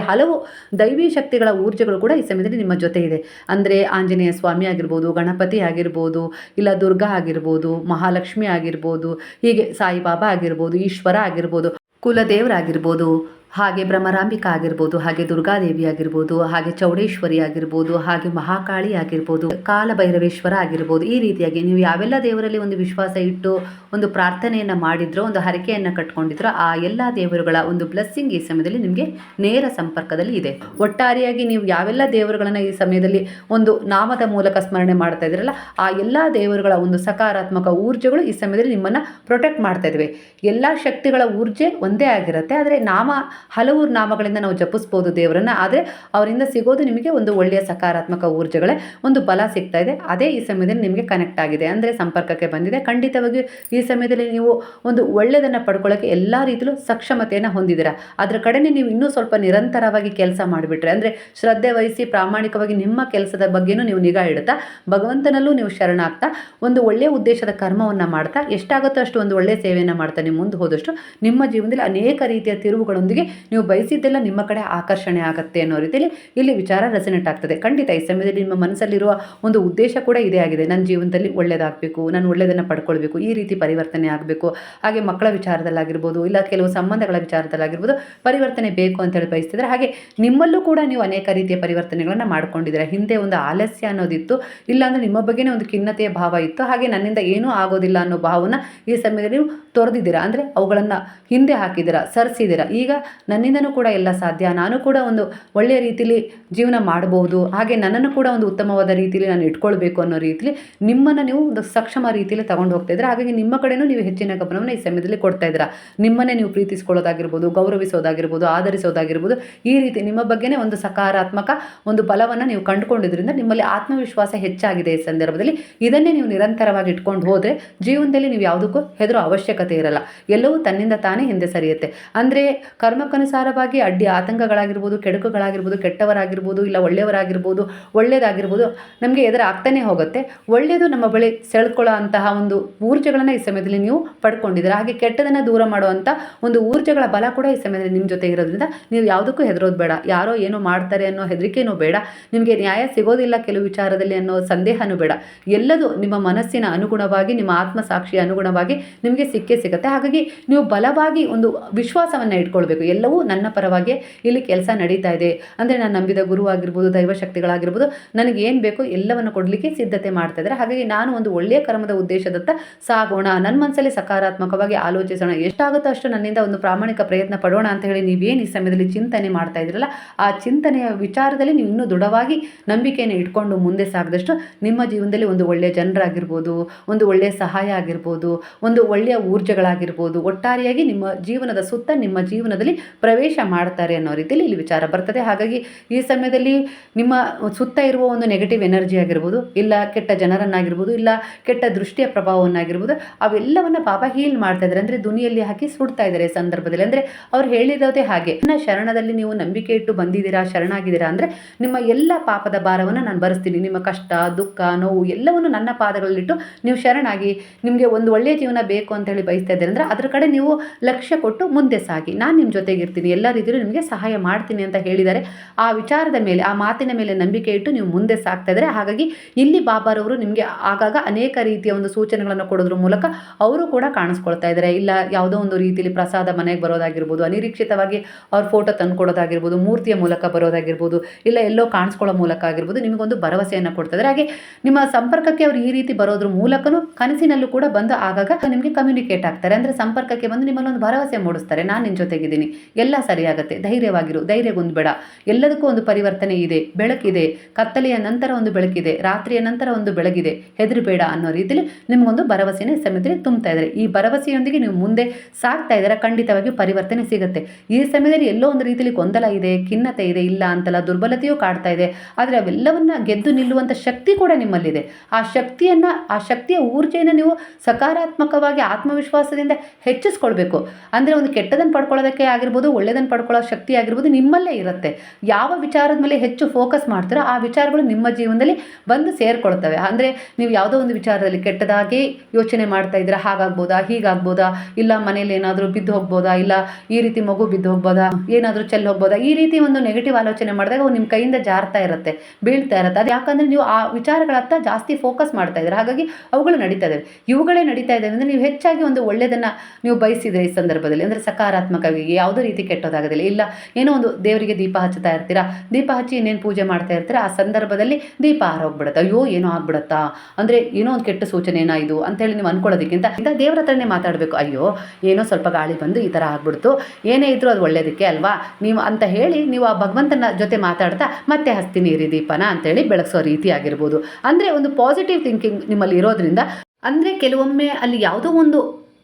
ದೈವಿ ಶಕ್ತಿಗಳ ಊರ್ಜೆಗಳು ಕೂಡ ಈ ಸಮಯದಲ್ಲಿ ನಿಮ್ಮ ಜೊತೆ ಇದೆ. ಅಂದರೆ ಆಂಜನೇಯ ಸ್ವಾಮಿ ಆಗಿರ್ಬೋದು, ಗಣಪತಿ ಆಗಿರ್ಬೋದು, ಇಲ್ಲ ದುರ್ಗಾ ಆಗಿರ್ಬೋದು, ಮಹಾಲಕ್ಷ್ಮಿ ಆಗಿರ್ಬೋದು, ಹೀಗೆ ಸಾಯಿಬಾಬಾ ಆಗಿರ್ಬೋದು, ಈಶ್ವರ ಆಗಿರ್ಬೋದು ಕುಲದೇವರಾಗಿರ್ಬೋದು ಹಾಗೆ ಭ್ರಮರಾಂಬಿಕಾ ಆಗಿರ್ಬೋದು, ಹಾಗೆ ದುರ್ಗಾದೇವಿ ಆಗಿರ್ಬೋದು, ಹಾಗೆ ಚೌಡೇಶ್ವರಿ ಆಗಿರ್ಬೋದು, ಹಾಗೆ ಮಹಾಕಾಳಿ ಆಗಿರ್ಬೋದು, ಕಾಲಭೈರವೇಶ್ವರ ಆಗಿರ್ಬೋದು, ಈ ರೀತಿಯಾಗಿ ನೀವು ಯಾವೆಲ್ಲ ದೇವರಲ್ಲಿ ಒಂದು ವಿಶ್ವಾಸ ಇಟ್ಟು ಒಂದು ಪ್ರಾರ್ಥನೆಯನ್ನು ಮಾಡಿದ್ರೋ, ಒಂದು ಹರಕೆಯನ್ನು ಕಟ್ಕೊಂಡಿದ್ರೋ, ಆ ಎಲ್ಲ ದೇವರುಗಳ ಒಂದು ಬ್ಲೆಸ್ಸಿಂಗ್ ಈ ಸಮಯದಲ್ಲಿ ನಿಮಗೆ ನೇರ ಸಂಪರ್ಕದಲ್ಲಿ ಇದೆ. ಒಟ್ಟಾರೆಯಾಗಿ ನೀವು ಯಾವೆಲ್ಲ ದೇವರುಗಳನ್ನು ಈ ಸಮಯದಲ್ಲಿ ಒಂದು ನಾಮದ ಮೂಲಕ ಸ್ಮರಣೆ ಮಾಡ್ತಾ ಇದ್ದೀರಲ್ಲ, ಆ ಎಲ್ಲ ದೇವರುಗಳ ಒಂದು ಸಕಾರಾತ್ಮಕ ಊರ್ಜೆಗಳು ಈ ಸಮಯದಲ್ಲಿ ನಿಮ್ಮನ್ನು ಪ್ರೊಟೆಕ್ಟ್ ಮಾಡ್ತಾ ಇದ್ದಾವೆ. ಎಲ್ಲ ಶಕ್ತಿಗಳ ಊರ್ಜೆ ಒಂದೇ ಆಗಿರುತ್ತೆ, ಆದರೆ ನಾಮ ಹಲವು ನಾಮಗಳಿಂದ ನಾವು ಜಪಿಸ್ಬೋದು ದೇವರನ್ನು, ಆದರೆ ಅವರಿಂದ ಸಿಗೋದು ನಿಮಗೆ ಒಂದು ಒಳ್ಳೆಯ ಸಕಾರಾತ್ಮಕ ಊರ್ಜೆಗಳೇ, ಒಂದು ಬಲ ಸಿಗ್ತಾ ಇದೆ. ಅದೇ ಈ ಸಮಯದಲ್ಲಿ ನಿಮಗೆ ಕನೆಕ್ಟ್ ಆಗಿದೆ. ಅಂದರೆ ಸಂಪರ್ಕಕ್ಕೆ ಬಂದಿದೆ. ಖಂಡಿತವಾಗಿ ಈ ಸಮಯದಲ್ಲಿ ನೀವು ಒಂದು ಒಳ್ಳೆಯದನ್ನು ಪಡ್ಕೊಳ್ಳೋಕ್ಕೆ ಎಲ್ಲ ರೀತಿಯಲ್ಲೂ ಸಕ್ಷಮತೆಯನ್ನು ಹೊಂದಿದ್ದೀರಾ? ಅದರ ಕಡೆನೇ ನೀವು ಇನ್ನೂ ಸ್ವಲ್ಪ ನಿರಂತರವಾಗಿ ಕೆಲಸ ಮಾಡಿಬಿಟ್ರೆ, ಅಂದರೆ ಶ್ರದ್ಧೆ ವಹಿಸಿ ಪ್ರಾಮಾಣಿಕವಾಗಿ ನಿಮ್ಮ ಕೆಲಸದ ಬಗ್ಗೆನೂ ನೀವು ನಿಗಾ ಇಡುತ್ತಾ, ಭಗವಂತನಲ್ಲೂ ನೀವು ಶರಣಾಗ್ತಾ, ಒಂದು ಒಳ್ಳೆಯ ಉದ್ದೇಶದ ಕರ್ಮವನ್ನು ಮಾಡ್ತಾ, ಎಷ್ಟಾಗುತ್ತೋ ಅಷ್ಟು ಒಂದು ಒಳ್ಳೆಯ ಸೇವೆಯನ್ನು ಮಾಡ್ತಾ ನೀವು ಮುಂದೆ ಹೋದಷ್ಟು ನಿಮ್ಮ ಜೀವನದಲ್ಲಿ ಅನೇಕ ರೀತಿಯ ತಿರುವುಗಳೊಂದಿಗೆ ನೀವು ಬಯಸಿದ್ದೆಲ್ಲ ನಿಮ್ಮ ಕಡೆ ಆಕರ್ಷಣೆ ಆಗುತ್ತೆ ಅನ್ನೋ ರೀತಿಯಲ್ಲಿ ಇಲ್ಲಿ ವಿಚಾರ ರೆಸನೆಟ್ ಆಗ್ತದೆ ಖಂಡಿತ ಈ ಸಮಯದಲ್ಲಿ ನಿಮ್ಮ ಮನಸ್ಸಲ್ಲಿರುವ ಒಂದು ಉದ್ದೇಶ ಕೂಡ ಇದೇ ಆಗಿದೆ. ನನ್ನ ಜೀವನದಲ್ಲಿ ಒಳ್ಳೇದಾಗಬೇಕು, ನಾನು ಒಳ್ಳೆಯದನ್ನು ಪಡ್ಕೊಳ್ಬೇಕು, ಈ ರೀತಿ ಪರಿವರ್ತನೆ ಆಗಬೇಕು. ಹಾಗೆ ಮಕ್ಕಳ ವಿಚಾರದಲ್ಲಾಗಿರ್ಬೋದು, ಇಲ್ಲ ಕೆಲವು ಸಂಬಂಧಗಳ ವಿಚಾರದಲ್ಲಾಗಿರ್ಬೋದು ಪರಿವರ್ತನೆ ಬೇಕು ಅಂತೇಳಿ ಬಯಸ್ತಿದ್ರೆ ಹಾಗೆ ನಿಮ್ಮಲ್ಲೂ ಕೂಡ ನೀವು ಅನೇಕ ರೀತಿಯ ಪರಿವರ್ತನೆಗಳನ್ನು ಮಾಡ್ಕೊಂಡಿದ್ದೀರಾ. ಹಿಂದೆ ಒಂದು ಆಲಸ್ಯ ಅನ್ನೋದಿತ್ತು, ಇಲ್ಲಾಂದರೆ ನಿಮ್ಮ ಬಗ್ಗೆನೇ ಒಂದು ಖಿನ್ನತೆಯ ಭಾವ ಇತ್ತು. ಹಾಗೆ ನನ್ನಿಂದ ಏನೂ ಆಗೋದಿಲ್ಲ ಅನ್ನೋ ಭಾವನ ಈ ಸಮಯದಲ್ಲಿ ನೀವು ತೊರೆದಿದ್ದೀರಾ? ಅಂದರೆ ಅವುಗಳನ್ನು ಹಿಂದೆ ಹಾಕಿದ್ದೀರಾ, ಸರಿಸಿದ್ದೀರಾ? ಈಗ ನನ್ನಿಂದನೂ ಕೂಡ ಎಲ್ಲ ಸಾಧ್ಯ. ನಾನು ಕೂಡ ಒಂದು ಒಳ್ಳೆಯ ರೀತಿಲಿ ಜೀವನ ಮಾಡಬಹುದು ಹಾಗೆ ನನ್ನನ್ನು ಕೂಡ ಒಂದು ಉತ್ತಮವಾದ ರೀತಿಯಲ್ಲಿ ನಾನು ಇಟ್ಕೊಳ್ಬೇಕು ಅನ್ನೋ ರೀತಿಲಿ ನಿಮ್ಮನ್ನು ನೀವು ಒಂದು ಸಕ್ಷಮ ರೀತಿಯಲ್ಲಿ ತಗೊಂಡು ಹೋಗ್ತಾ ಇದ್ದೀರಾ ಹಾಗಾಗಿ ನಿಮ್ಮ ಕಡೆನೂ ನೀವು ಹೆಚ್ಚಿನ ಗಮನವನ್ನು ಈ ಸಮಯದಲ್ಲಿ ಕೊಡ್ತಾ ಇದ್ದೀರಾ. ನಿಮ್ಮನ್ನೇ ನೀವು ಪ್ರೀತಿಸ್ಕೊಳ್ಳೋದಾಗಿರ್ಬೋದು, ಗೌರವಿಸೋದಾಗಿರ್ಬೋದು, ಆಧರಿಸೋದಾಗಿರ್ಬೋದು, ಈ ರೀತಿ ನಿಮ್ಮ ಬಗ್ಗೆನೇ ಒಂದು ಸಕಾರಾತ್ಮಕ ಒಂದು ಬಲವನ್ನು ನೀವು ಕಂಡುಕೊಂಡಿದ್ರಿಂದ ನಿಮ್ಮಲ್ಲಿ ಆತ್ಮವಿಶ್ವಾಸ ಹೆಚ್ಚಾಗಿದೆ ಈ ಸಂದರ್ಭದಲ್ಲಿ. ಇದನ್ನೇ ನೀವು ನಿರಂತರವಾಗಿ ಇಟ್ಕೊಂಡು ಹೋದರೆ ಜೀವನದಲ್ಲಿ ನೀವು ಯಾವುದಕ್ಕೂ ಹೆದರೋ ಅವಶ್ಯಕತೆ ಇರಲ್ಲ. ಎಲ್ಲವೂ ತನ್ನಿಂದ ತಾನೇ ಹಿಂದೆ ಸರಿಯುತ್ತೆ. ಅಂದರೆ ಕರ್ಮಕ್ಕನು ಕರ್ಮಕ್ಕನುಸಾರವಾಗಿ ಅಡ್ಡಿ ಆತಂಕಗಳಾಗಿರ್ಬೋದು, ಕೆಡುಕುಗಳಾಗಿರ್ಬೋದು, ಕೆಟ್ಟವರಾಗಿರ್ಬೋದು, ಇಲ್ಲ ಒಳ್ಳೆಯವರಾಗಿರ್ಬೋದು ಒಳ್ಳೆಯದಾಗಿರ್ಬೋದು ನಮಗೆ ಎದುರು ಆಗ್ತಾನೆ ಹೋಗುತ್ತೆ. ಒಳ್ಳೆಯದು ನಮ್ಮ ಬಳಿ ಸೆಳ್ಕೊಳ್ಳೋ ಅಂತಹ ಒಂದು ಊರ್ಜೆಗಳನ್ನು ಈ ಸಮಯದಲ್ಲಿ ನೀವು ಪಡ್ಕೊಂಡಿದ್ದೀರಾ. ಹಾಗೆ ಕೆಟ್ಟದನ್ನು ದೂರ ಮಾಡುವಂಥ ಒಂದು ಊರ್ಜೆಗಳ ಬಲ ಕೂಡ ಈ ಸಮಯದಲ್ಲಿ ನಿಮ್ಮ ಜೊತೆ ಇರೋದ್ರಿಂದ ನೀವು ಯಾವುದಕ್ಕೂ ಹೆದರೋದು ಬೇಡ. ಯಾರೋ ಏನೋ ಮಾಡ್ತಾರೆ ಅನ್ನೋ ಹೆದರಿಕೆನೂ ಬೇಡ. ನಿಮಗೆ ನ್ಯಾಯ ಸಿಗೋದಿಲ್ಲ ಕೆಲವು ವಿಚಾರದಲ್ಲಿ ಅನ್ನೋ ಸಂದೇಹನೂ ಬೇಡ. ಎಲ್ಲದೂ ನಿಮ್ಮ ಮನಸ್ಸಿನ ಅನುಗುಣವಾಗಿ, ನಿಮ್ಮ ಆತ್ಮಸಾಕ್ಷಿಯ ಅನುಗುಣವಾಗಿ ನಿಮಗೆ ಸಿಕ್ಕೇ ಸಿಗುತ್ತೆ. ಹಾಗಾಗಿ ನೀವು ಬಲವಾಗಿ ಒಂದು ವಿಶ್ವಾಸವನ್ನು ಇಟ್ಕೊಳ್ಬೇಕು. ಎಲ್ಲವೂ ನನ್ನ ಪರವಾಗಿ ಇಲ್ಲಿ ಕೆಲಸ ನಡೀತಾ ಇದೆ. ಅಂದರೆ ನಾನು ನಂಬಿದ ಗುರು ಆಗಿರ್ಬೋದು ದೈವಶಕ್ತಿಗಳಾಗಿರ್ಬೋದು ನನಗೆ ಏನು ಬೇಕೋ ಎಲ್ಲವನ್ನು ಕೊಡಲಿಕ್ಕೆ ಸಿದ್ಧತೆ ಮಾಡ್ತಾ ಇದ್ದಾರೆ. ಹಾಗಾಗಿ ನಾನು ಒಂದು ಒಳ್ಳೆಯ ಕರ್ಮದ ಉದ್ದೇಶದತ್ತ ಸಾಗೋಣ. ನನ್ನ ಮನಸ್ಸಲ್ಲಿ ಸಕಾರಾತ್ಮಕವಾಗಿ ಆಲೋಚಿಸೋಣ. ಎಷ್ಟಾಗುತ್ತೋ ಅಷ್ಟು ನನ್ನಿಂದ ಒಂದು ಪ್ರಾಮಾಣಿಕ ಪ್ರಯತ್ನ ಪಡೋಣ ಅಂತ ಹೇಳಿ ನೀವೇನು ಈ ಸಮಯದಲ್ಲಿ ಚಿಂತನೆ ಮಾಡ್ತಾ ಇದ್ರಲ್ಲ ಆ ಚಿಂತನೆಯ ವಿಚಾರದಲ್ಲಿ ನೀವು ಇನ್ನೂ ದೃಢವಾಗಿ ನಂಬಿಕೆಯನ್ನು ಇಟ್ಕೊಂಡು ಮುಂದೆ ಸಾಗದಷ್ಟು ನಿಮ್ಮ ಜೀವನದಲ್ಲಿ ಒಂದು ಒಳ್ಳೆಯ ಜನರಾಗಿರ್ಬೋದು, ಒಂದು ಒಳ್ಳೆಯ ಸಹಾಯ ಆಗಿರ್ಬೋದು, ಒಂದು ಒಳ್ಳೆಯ ಊರ್ಜೆಗಳಾಗಿರ್ಬೋದು, ಒಟ್ಟಾರೆಯಾಗಿ ನಿಮ್ಮ ಜೀವನದ ಸುತ್ತ ನಿಮ್ಮ ಜೀವನದಲ್ಲಿ ಪ್ರವೇಶ ಮಾಡ್ತಾರೆ ಅನ್ನೋ ರೀತಿಯಲ್ಲಿ ಇಲ್ಲಿ ವಿಚಾರ ಬರ್ತದೆ. ಹಾಗಾಗಿ ಈ ಸಮಯದಲ್ಲಿ ನಿಮ್ಮ ಸುತ್ತ ಇರುವ ಒಂದು ನೆಗೆಟಿವ್ ಎನರ್ಜಿ ಆಗಿರ್ಬೋದು, ಇಲ್ಲ ಕೆಟ್ಟ ಜನರನ್ನಾಗಿರ್ಬೋದು, ಇಲ್ಲ ಕೆಟ್ಟ ದೃಷ್ಟಿಯ ಪ್ರಭಾವವನ್ನಾಗಿರ್ಬೋದು, ಅವೆಲ್ಲವನ್ನ ಪಾಪ ಹೀಲ್ ಮಾಡ್ತಾ ಇದ್ದಾರೆ. ಅಂದರೆ ದುನಿಯಲ್ಲಿ ಹಾಕಿ ಸುಡ್ತಾ ಇದ್ದಾರೆ ಸಂದರ್ಭದಲ್ಲಿ. ಅಂದರೆ ಅವ್ರು ಹೇಳಿರೋದೇ ಹಾಗೆ. ನನ್ನ ಶರಣದಲ್ಲಿ ನೀವು ನಂಬಿಕೆ ಇಟ್ಟು ಬಂದಿದ್ದೀರಾ, ಶರಣಾಗಿದ್ದೀರಾ ಅಂದರೆ ನಿಮ್ಮ ಎಲ್ಲ ಪಾಪದ ಭಾರವನ್ನು ನಾನು ಭರಿಸ್ತೀನಿ ನಿಮ್ಮ ಕಷ್ಟ, ದುಃಖ, ನೋವು ಎಲ್ಲವನ್ನು ನನ್ನ ಪಾದಗಳಲ್ಲಿಟ್ಟು ನೀವು ಶರಣಾಗಿ ನಿಮಗೆ ಒಂದು ಒಳ್ಳೆಯ ಜೀವನ ಬೇಕು ಅಂತ ಹೇಳಿ ಬಯಸ್ತಾ ಇದ್ದಾರೆ ಅಂದರೆ ಅದರ ಕಡೆ ನೀವು ಲಕ್ಷ್ಯ ಕೊಟ್ಟು ಮುಂದೆ ಸಾಗಿ. ನಾನು ನಿಮ್ಮ ಜೊತೆಗಿರ್ತೀನಿ ಎಲ್ಲ ರೀತಿಯಲ್ಲೂ ನಿಮಗೆ ಸಹಾಯ ಮಾಡ್ತೀನಿ ಅಂತ ಹೇಳಿದ್ದಾರೆ. ಆ ವಿಚಾರದ ಮೇಲೆ, ಆ ಮಾತಿನ ಮೇಲೆ ನಂಬಿಕೆ ಇಟ್ಟು ನೀವು ಮುಂದೆ ಸಾಗ್ತಾ ಇದ್ದಾರೆ ಹಾಗಾಗಿ ಇಲ್ಲಿ ಬಾಬಾರವರು ನಿಮಗೆ ಆಗಾಗ ಅನೇಕ ರೀತಿಯ ಒಂದು ಸೂಚನೆಗಳನ್ನು ಕೊಡೋದ್ರ ಮೂಲಕ ಅವರು ಕೂಡ ಕಾಣಿಸ್ಕೊಳ್ತಾ ಇದ್ದಾರೆ. ಇಲ್ಲ, ಯಾವುದೋ ಒಂದು ರೀತಿಯಲ್ಲಿ ಪ್ರಸಾದ ಮನೆಗೆ ಬರೋದಾಗಿರ್ಬೋದು, ಅನಿರೀಕ್ಷಿತವಾಗಿ ಅವ್ರ ಫೋಟೋ ತಂದ್ಕೊಡೋದಾಗಿರ್ಬೋದು ಮೂರ್ತಿಯ ಮೂಲಕ ಬರೋದಾಗಿರ್ಬೋದು, ಇಲ್ಲ ಎಲ್ಲೋ ಕಾಣಿಸ್ಕೊಳ್ಳೋ ಮೂಲಕ ಆಗಿರ್ಬೋದು ನಿಮಗೊಂದು ಭರವಸೆಯನ್ನು ಕೊಡ್ತಾ ಇದ್ದಾರೆ. ಹಾಗೆ ನಿಮ್ಮ ಸಂಪರ್ಕಕ್ಕೆ ಅವರು ಈ ರೀತಿ ಬರೋದ್ರ ಮೂಲಕನೂ ಕನಸಿನಲ್ಲೂ ಕೂಡ ಬಂದು ಆಗಾಗ ನಿಮಗೆ ಕಮ್ಯುನಿಕೇಟ್ ಆಗ್ತಾರೆ. ಅಂದರೆ ಸಂಪರ್ಕಕ್ಕೆ ಬಂದು ನಿಮ್ಮಲ್ಲಿ ಒಂದು ಭರವಸೆ ಮೂಡಿಸ್ತಾರೆ. ನಾನು ನಿನ್ನ ಜೊತೆಗಿದ್ದೀನಿ. ಎಲ್ಲ ಸರಿಯಾಗುತ್ತೆ. ಧೈರ್ಯವಾಗಿರು. ಧೈರ್ಯಗೊಂದ್ಬೇಡ ಎಲ್ಲದಕ್ಕೂ ಒಂದು ಪರಿವರ್ತನೆ ಇದೆ. ಬೆಳಕಿದೆ. ಕತ್ತಲೆಯ ನಂತರ ಒಂದು ಬೆಳಕಿದೆ. ರಾತ್ರಿಯ ನಂತರ ಒಂದು ಬೆಳಗಿದೆ. ಹೆದರಬೇಡ ಅನ್ನೋ ರೀತಿಯಲ್ಲಿ ನಿಮಗೊಂದು ಭರವಸೆಯನ್ನು ಈ ಸಮಯದಲ್ಲಿ ತುಂಬ್ತಾ ಇದ್ದಾರೆ. ಈ ಭರವಸೆಯೊಂದಿಗೆ ನೀವು ಮುಂದೆ ಸಾಕ್ತಾ ಇದ್ದಾರೆ, ಖಂಡಿತವಾಗಿಯೂ ಪರಿವರ್ತನೆ ಸಿಗುತ್ತೆ. ಈ ಸಮಯದಲ್ಲಿ ಎಲ್ಲೋ ಒಂದು ರೀತಿಯಲ್ಲಿ ಗೊಂದಲ ಇದೆ, ಖಿನ್ನತೆ ಇದೆ, ಇಲ್ಲ ಅಂತಲ್ಲ, ದುರ್ಬಲತೆಯೂ ಕಾಡ್ತಾ ಇದೆ. ಆದರೆ ಅವೆಲ್ಲವನ್ನ ಗೆದ್ದು ನಿಲ್ಲುವಂಥ ಶಕ್ತಿ ಕೂಡ ನಿಮ್ಮಲ್ಲಿದೆ. ಆ ಶಕ್ತಿಯನ್ನು, ಆ ಶಕ್ತಿಯ ಊರ್ಜೆಯನ್ನು ನೀವು ಸಕಾರಾತ್ಮಕವಾಗಿ ಆತ್ಮವಿಶ್ವಾಸದಿಂದ ಹೆಚ್ಚಿಸ್ಕೊಳ್ಬೇಕು. ಅಂದರೆ ಒಂದು ಕೆಟ್ಟದನ್ನು ಪಡ್ಕೊಳ್ಳೋದಕ್ಕೆ ಆಗಿರ್ಬೋದು ಒಳ್ಳೆಯದನ್ನು ಪಡ್ಕೊಳ್ಳೋ ಶಕ್ತಿ ಆಗಿರ್ಬೋದು, ನಿಮ್ಮಲ್ಲೇ ಇರುತ್ತೆ. ಯಾವ ವಿಚಾರದ ಮೇಲೆ ಹೆಚ್ಚು ಫೋಕಸ್ ಮಾಡ್ತೀರೋ ಆ ವಿಚಾರಗಳು ನಿಮ್ಮ ಜೀವನದಲ್ಲಿ ಬಂದು ಸೇರ್ಕೊಳ್ತವೆ. ಅಂದರೆ ನೀವು ಯಾವುದೋ ಒಂದು ವಿಚಾರದಲ್ಲಿ ಕೆಟ್ಟದಾಗಿ ಯೋಚನೆ ಮಾಡ್ತಾ ಇದ್ದೀರಾ, ಹಾಗಾಗ್ಬೋದಾ, ಹೀಗಾಗ್ಬೋದಾ, ಇಲ್ಲ ಮನೇಲಿ ಏನಾದರೂ ಬಿದ್ದು ಹೋಗ್ಬೋದಾ, ಇಲ್ಲ ಈ ರೀತಿ ಮಗು ಬಿದ್ದು ಹೋಗ್ಬೋದಾ, ಏನಾದರೂ ಚೆಲ್ಲಿ ಹೋಗ್ಬೋದಾ, ಈ ರೀತಿ ಒಂದು ನೆಗೆಟಿವ್ ಆಲೋಚನೆ ಮಾಡಿದಾಗ ಅವು ನಿಮ್ಮ ಕೈಯಿಂದ ಜಾರ್ತಾ ಇರುತ್ತೆ, ಬೀಳ್ತಾ ಇರುತ್ತೆ. ಅದು ಯಾಕಂದರೆ ನೀವು ಆ ವಿಚಾರಗಳತ್ತ ಜಾಸ್ತಿ ಫೋಕಸ್ ಮಾಡ್ತಾ ಇದ್ದೀರಾ. ಹಾಗಾಗಿ ಅವುಗಳು ನಡೀತಾ ಇದ್ದಾವೆ. ಇವುಗಳೇ ನಡೀತಾ ಇದ್ದಾವೆ ಅಂದರೆ ನೀವು ಹೆಚ್ಚಾಗಿ ಒಂದು ಒಳ್ಳೆಯದನ್ನು ನೀವು ಬಯಸಿದ್ರೆ ಈ ಸಂದರ್ಭದಲ್ಲಿ. ಅಂದರೆ ಸಕಾರಾತ್ಮಕವಾಗಿ, ಯಾವುದೇ ರೀತಿ ಕೆಟ್ಟೋದಾಗೋದಿಲ್ಲ. ಇಲ್ಲ, ಏನೋ ಒಂದು ದೇವರಿಗೆ ದೀಪ ಹಚ್ಚುತ್ತಾ ಇರ್ತೀರಾ? ದೀಪ ಹಚ್ಚಿ ಇನ್ನೇನು ಪೂಜೆ ಮಾಡ್ತಾ ಇರ್ತೀರಾ? ಆ ಸಂದರ್ಭದಲ್ಲಿ ದೀಪ ಆರೋಗ್ಬಿಡುತ್ತೆ ಅಯ್ಯೋ, ಏನೋ ಆಗ್ಬಿಡುತ್ತಾ? ಅಂದರೆ ಏನೋ ಒಂದು ಕೆಟ್ಟ ಸೂಚನೆ ಏನೋ ಇದು ಅಂತೇಳಿ ನೀವು ಅಂದ್ಕೊಳ್ಳೋದಕ್ಕಿಂತ ಇಂಥ ದೇವರ ಹತ್ರನೇ ಮಾತಾಡಬೇಕು. ಅಯ್ಯೋ, ಏನೋ ಸ್ವಲ್ಪ ಗಾಳಿ ಬಂದು ಈ ಥರ ಆಗ್ಬಿಡ್ತು. ಏನೇ ಇದ್ರೂ ಅದು ಒಳ್ಳೇದಕ್ಕೆ ಅಲ್ವಾ? ನೀವು ಅಂತ ಹೇಳಿ ನೀವು ಆ ಭಗವಂತನ ಜೊತೆ ಮಾತಾಡ್ತಾ ಮತ್ತೆ ಹಚ್ತೀನಿ ಇರಿ ದೀಪನ ಅಂತೇಳಿ ಬೆಳಗ್ಸೋ ರೀತಿ ಆಗಿರ್ಬೋದು. ಅಂದರೆ ಒಂದು ಪಾಸಿಟಿವ್ ಥಿಂಕಿಂಗ್ ನಿಮ್ಮಲ್ಲಿ ಇರೋದ್ರಿಂದ, ಅಂದರೆ ಕೆಲವೊಮ್ಮೆ ಅಲ್ಲಿ ಯಾವುದೋ ಒಂದು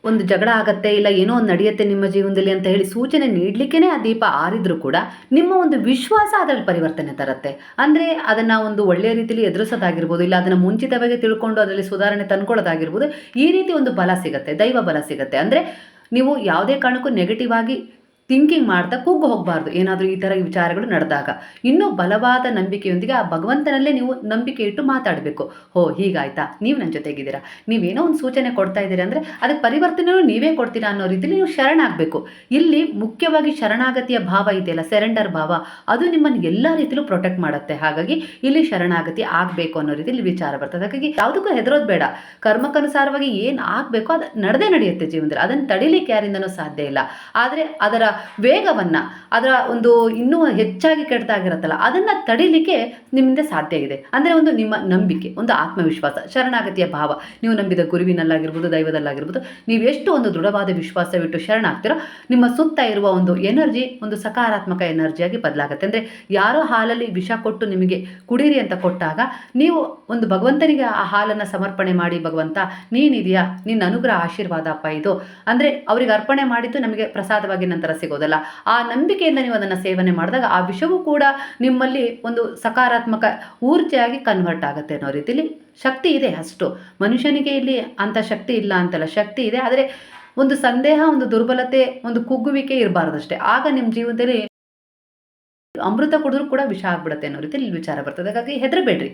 ಒಂದು ಜಗಳ ಆಗತ್ತೆ ಇಲ್ಲ ಏನೋ ಒಂದು ನಡೆಯುತ್ತೆ ನಿಮ್ಮ ಜೀವನದಲ್ಲಿ ಅಂತ ಹೇಳಿ ಸೂಚನೆ ನೀಡಲಿಕ್ಕೇ ಆ ದೀಪ ಆರಿದ್ರು ಕೂಡ ನಿಮ್ಮ ಒಂದು ವಿಶ್ವಾಸ ಅದರಲ್ಲಿ ಪರಿವರ್ತನೆ ತರುತ್ತೆ. ಅಂದರೆ ಅದನ್ನು ಒಂದು ಒಳ್ಳೆಯ ರೀತಿಯಲ್ಲಿ ಎದುರಿಸೋದಾಗಿರ್ಬೋದು, ಇಲ್ಲ ಅದನ್ನು ಮುಂಚಿತವಾಗಿ ತಿಳ್ಕೊಂಡು ಅದರಲ್ಲಿ ಸುಧಾರಣೆ ತಂದ್ಕೊಳ್ಳೋದಾಗಿರ್ಬೋದು, ಈ ರೀತಿ ಒಂದು ಬಲ ಸಿಗುತ್ತೆ, ದೈವ ಬಲ ಸಿಗುತ್ತೆ. ಅಂದರೆ ನೀವು ಯಾವುದೇ ಕಾರಣಕ್ಕೂ ನೆಗೆಟಿವ್ ಆಗಿ ಥಿಂಕಿಂಗ್ ಮಾಡ್ತಾ ಕುಗ್ಗು ಹೋಗಬಾರ್ದು. ಏನಾದರೂ ಈ ಥರ ವಿಚಾರಗಳು ನಡೆದಾಗ. ಇನ್ನೂ ಬಲವಾದ ನಂಬಿಕೆಯೊಂದಿಗೆ ಆ ಭಗವಂತನಲ್ಲೇ ನೀವು ನಂಬಿಕೆ ಇಟ್ಟು ಮಾತಾಡಬೇಕು. ಹೋ, ಹೀಗಾಯ್ತಾ? ನೀವು ನನ್ನ ಜೊತೆಗಿದ್ದೀರಾ? ನೀವೇನೋ ಒಂದು ಸೂಚನೆ ಕೊಡ್ತಾ ಇದ್ದೀರಾ ಅಂದರೆ ಅದಕ್ಕೆ ಪರಿವರ್ತನೆಯೂ ನೀವೇ ಕೊಡ್ತೀರಾ ಅನ್ನೋ ರೀತಿಯಲ್ಲಿ ನೀವು ಶರಣಾಗಬೇಕು. ಇಲ್ಲಿ ಮುಖ್ಯವಾಗಿ ಶರಣಾಗತಿಯ ಭಾವ ಇದೆಯಲ್ಲ ಸೆರೆಂಡರ್ ಭಾವ. ಅದು ನಿಮ್ಮನ್ನು ಎಲ್ಲ ರೀತಿಯಲ್ಲೂ ಪ್ರೊಟೆಕ್ಟ್ ಮಾಡುತ್ತೆ. ಹಾಗಾಗಿ ಇಲ್ಲಿ ಶರಣಾಗತಿ ಆಗಬೇಕು ಅನ್ನೋ ರೀತಿಯಲ್ಲಿ ವಿಚಾರ ಬರ್ತದೆ. ಹಾಗಾಗಿ ಯಾವುದಕ್ಕೂ ಹೆದರೋದು ಬೇಡ. ಕರ್ಮಕ್ಕನುಸಾರವಾಗಿ ಏನು ಆಗಬೇಕೋ ಅದು ನಡೆದೇ ನಡೆಯುತ್ತೆ ಜೀವನದಲ್ಲಿ. ಅದನ್ನು ತಡಿಲಿಕ್ಕೆ ಯಾರಿಂದನೂ ಸಾಧ್ಯ ಇಲ್ಲ. ಆದರೆ ಅದರ ವೇಗವನ್ನು, ಅದರ ಒಂದು ಇನ್ನೂ ಹೆಚ್ಚಾಗಿ ಕೆಡ್ತಾಗಿರುತ್ತಲ್ಲ ಅದನ್ನು ತಡಿಲಿಕ್ಕೆ ನಿಮ್ಮಿಂದ ಸಾಧ್ಯ ಇದೆ. ಅಂದರೆ ಒಂದು ನಿಮ್ಮ ನಂಬಿಕೆ, ಒಂದು ಆತ್ಮವಿಶ್ವಾಸ, ಶರಣಾಗತಿಯ ಭಾವ. ನೀವು ನಂಬಿದ ಗುರುವಿನಲ್ಲಾಗಿರ್ಬೋದು, ದೈವದಲ್ಲಾಗಿರ್ಬೋದು, ನೀವು ಎಷ್ಟು ಒಂದು ದೃಢವಾದ ವಿಶ್ವಾಸವಿಟ್ಟು ಶರಣಾಗ್ತಿರೋ, ನಿಮ್ಮ ಸುತ್ತ ಇರುವ ಒಂದು ಎನರ್ಜಿ, ಒಂದು ಸಕಾರಾತ್ಮಕ ಎನರ್ಜಿಯಾಗಿ ಬದಲಾಗುತ್ತೆ. ಅಂದರೆ ಯಾರೋ ಹಾಲಲ್ಲಿ ವಿಷ ಕೊಟ್ಟು ನಿಮಗೆ ಕುಡೀರಿ ಅಂತ ಕೊಟ್ಟಾಗ, ನೀವು ಒಂದು ಭಗವಂತನಿಗೆ ಆ ಹಾಲನ್ನು ಸಮರ್ಪಣೆ ಮಾಡಿ, ಭಗವಂತ, ನೀನಿದೆಯಾ, ನಿನ್ನ ಅನುಗ್ರಹ ಆಶೀರ್ವಾದ ಅಪ್ಪ ಇದು. ಅಂದರೆ ಅವರಿಗೆ ಅರ್ಪಣೆ ಮಾಡಿದ್ದು ನಮಗೆ ಪ್ರಸಾದವಾಗಿ ನಂತರ ಸಿಗೋದಲ್ಲ. ಆ ನಂಬಿಕೆಯಿಂದ ನೀವು ಅದನ್ನು ಸೇವನೆ ಮಾಡಿದಾಗ ಆ ವಿಷವೂ ಕೂಡ ನಿಮ್ಮಲ್ಲಿ ಒಂದು ಸಕಾರಾತ್ಮಕ ಊರ್ಜೆಯಾಗಿ ಕನ್ವರ್ಟ್ ಆಗುತ್ತೆ ಅನ್ನೋ ರೀತಿಯಲ್ಲಿ ಶಕ್ತಿ ಇದೆ ಅಷ್ಟು. ಮನುಷ್ಯನಿಗೆ ಇಲ್ಲಿ ಅಂಥ ಶಕ್ತಿ ಇಲ್ಲ ಅಂತಲ್ಲ, ಶಕ್ತಿ ಇದೆ. ಆದರೆ ಒಂದು ಸಂದೇಹ, ಒಂದು ದುರ್ಬಲತೆ, ಒಂದು ಕುಗ್ಗುವಿಕೆ ಇರಬಾರ್ದಷ್ಟೇ. ಆಗ ನಿಮ್ಮ ಜೀವನದಲ್ಲಿ ಅಮೃತ ಕುಡಿದ್ರೂ ಕೂಡ ವಿಷ ಆಗ್ಬಿಡುತ್ತೆ ಅನ್ನೋ ರೀತಿಯಲ್ಲಿ ವಿಚಾರ ಬರ್ತದೆ. ಹಾಗಾಗಿ ಹೆದರಬೇಡ್ರಿ.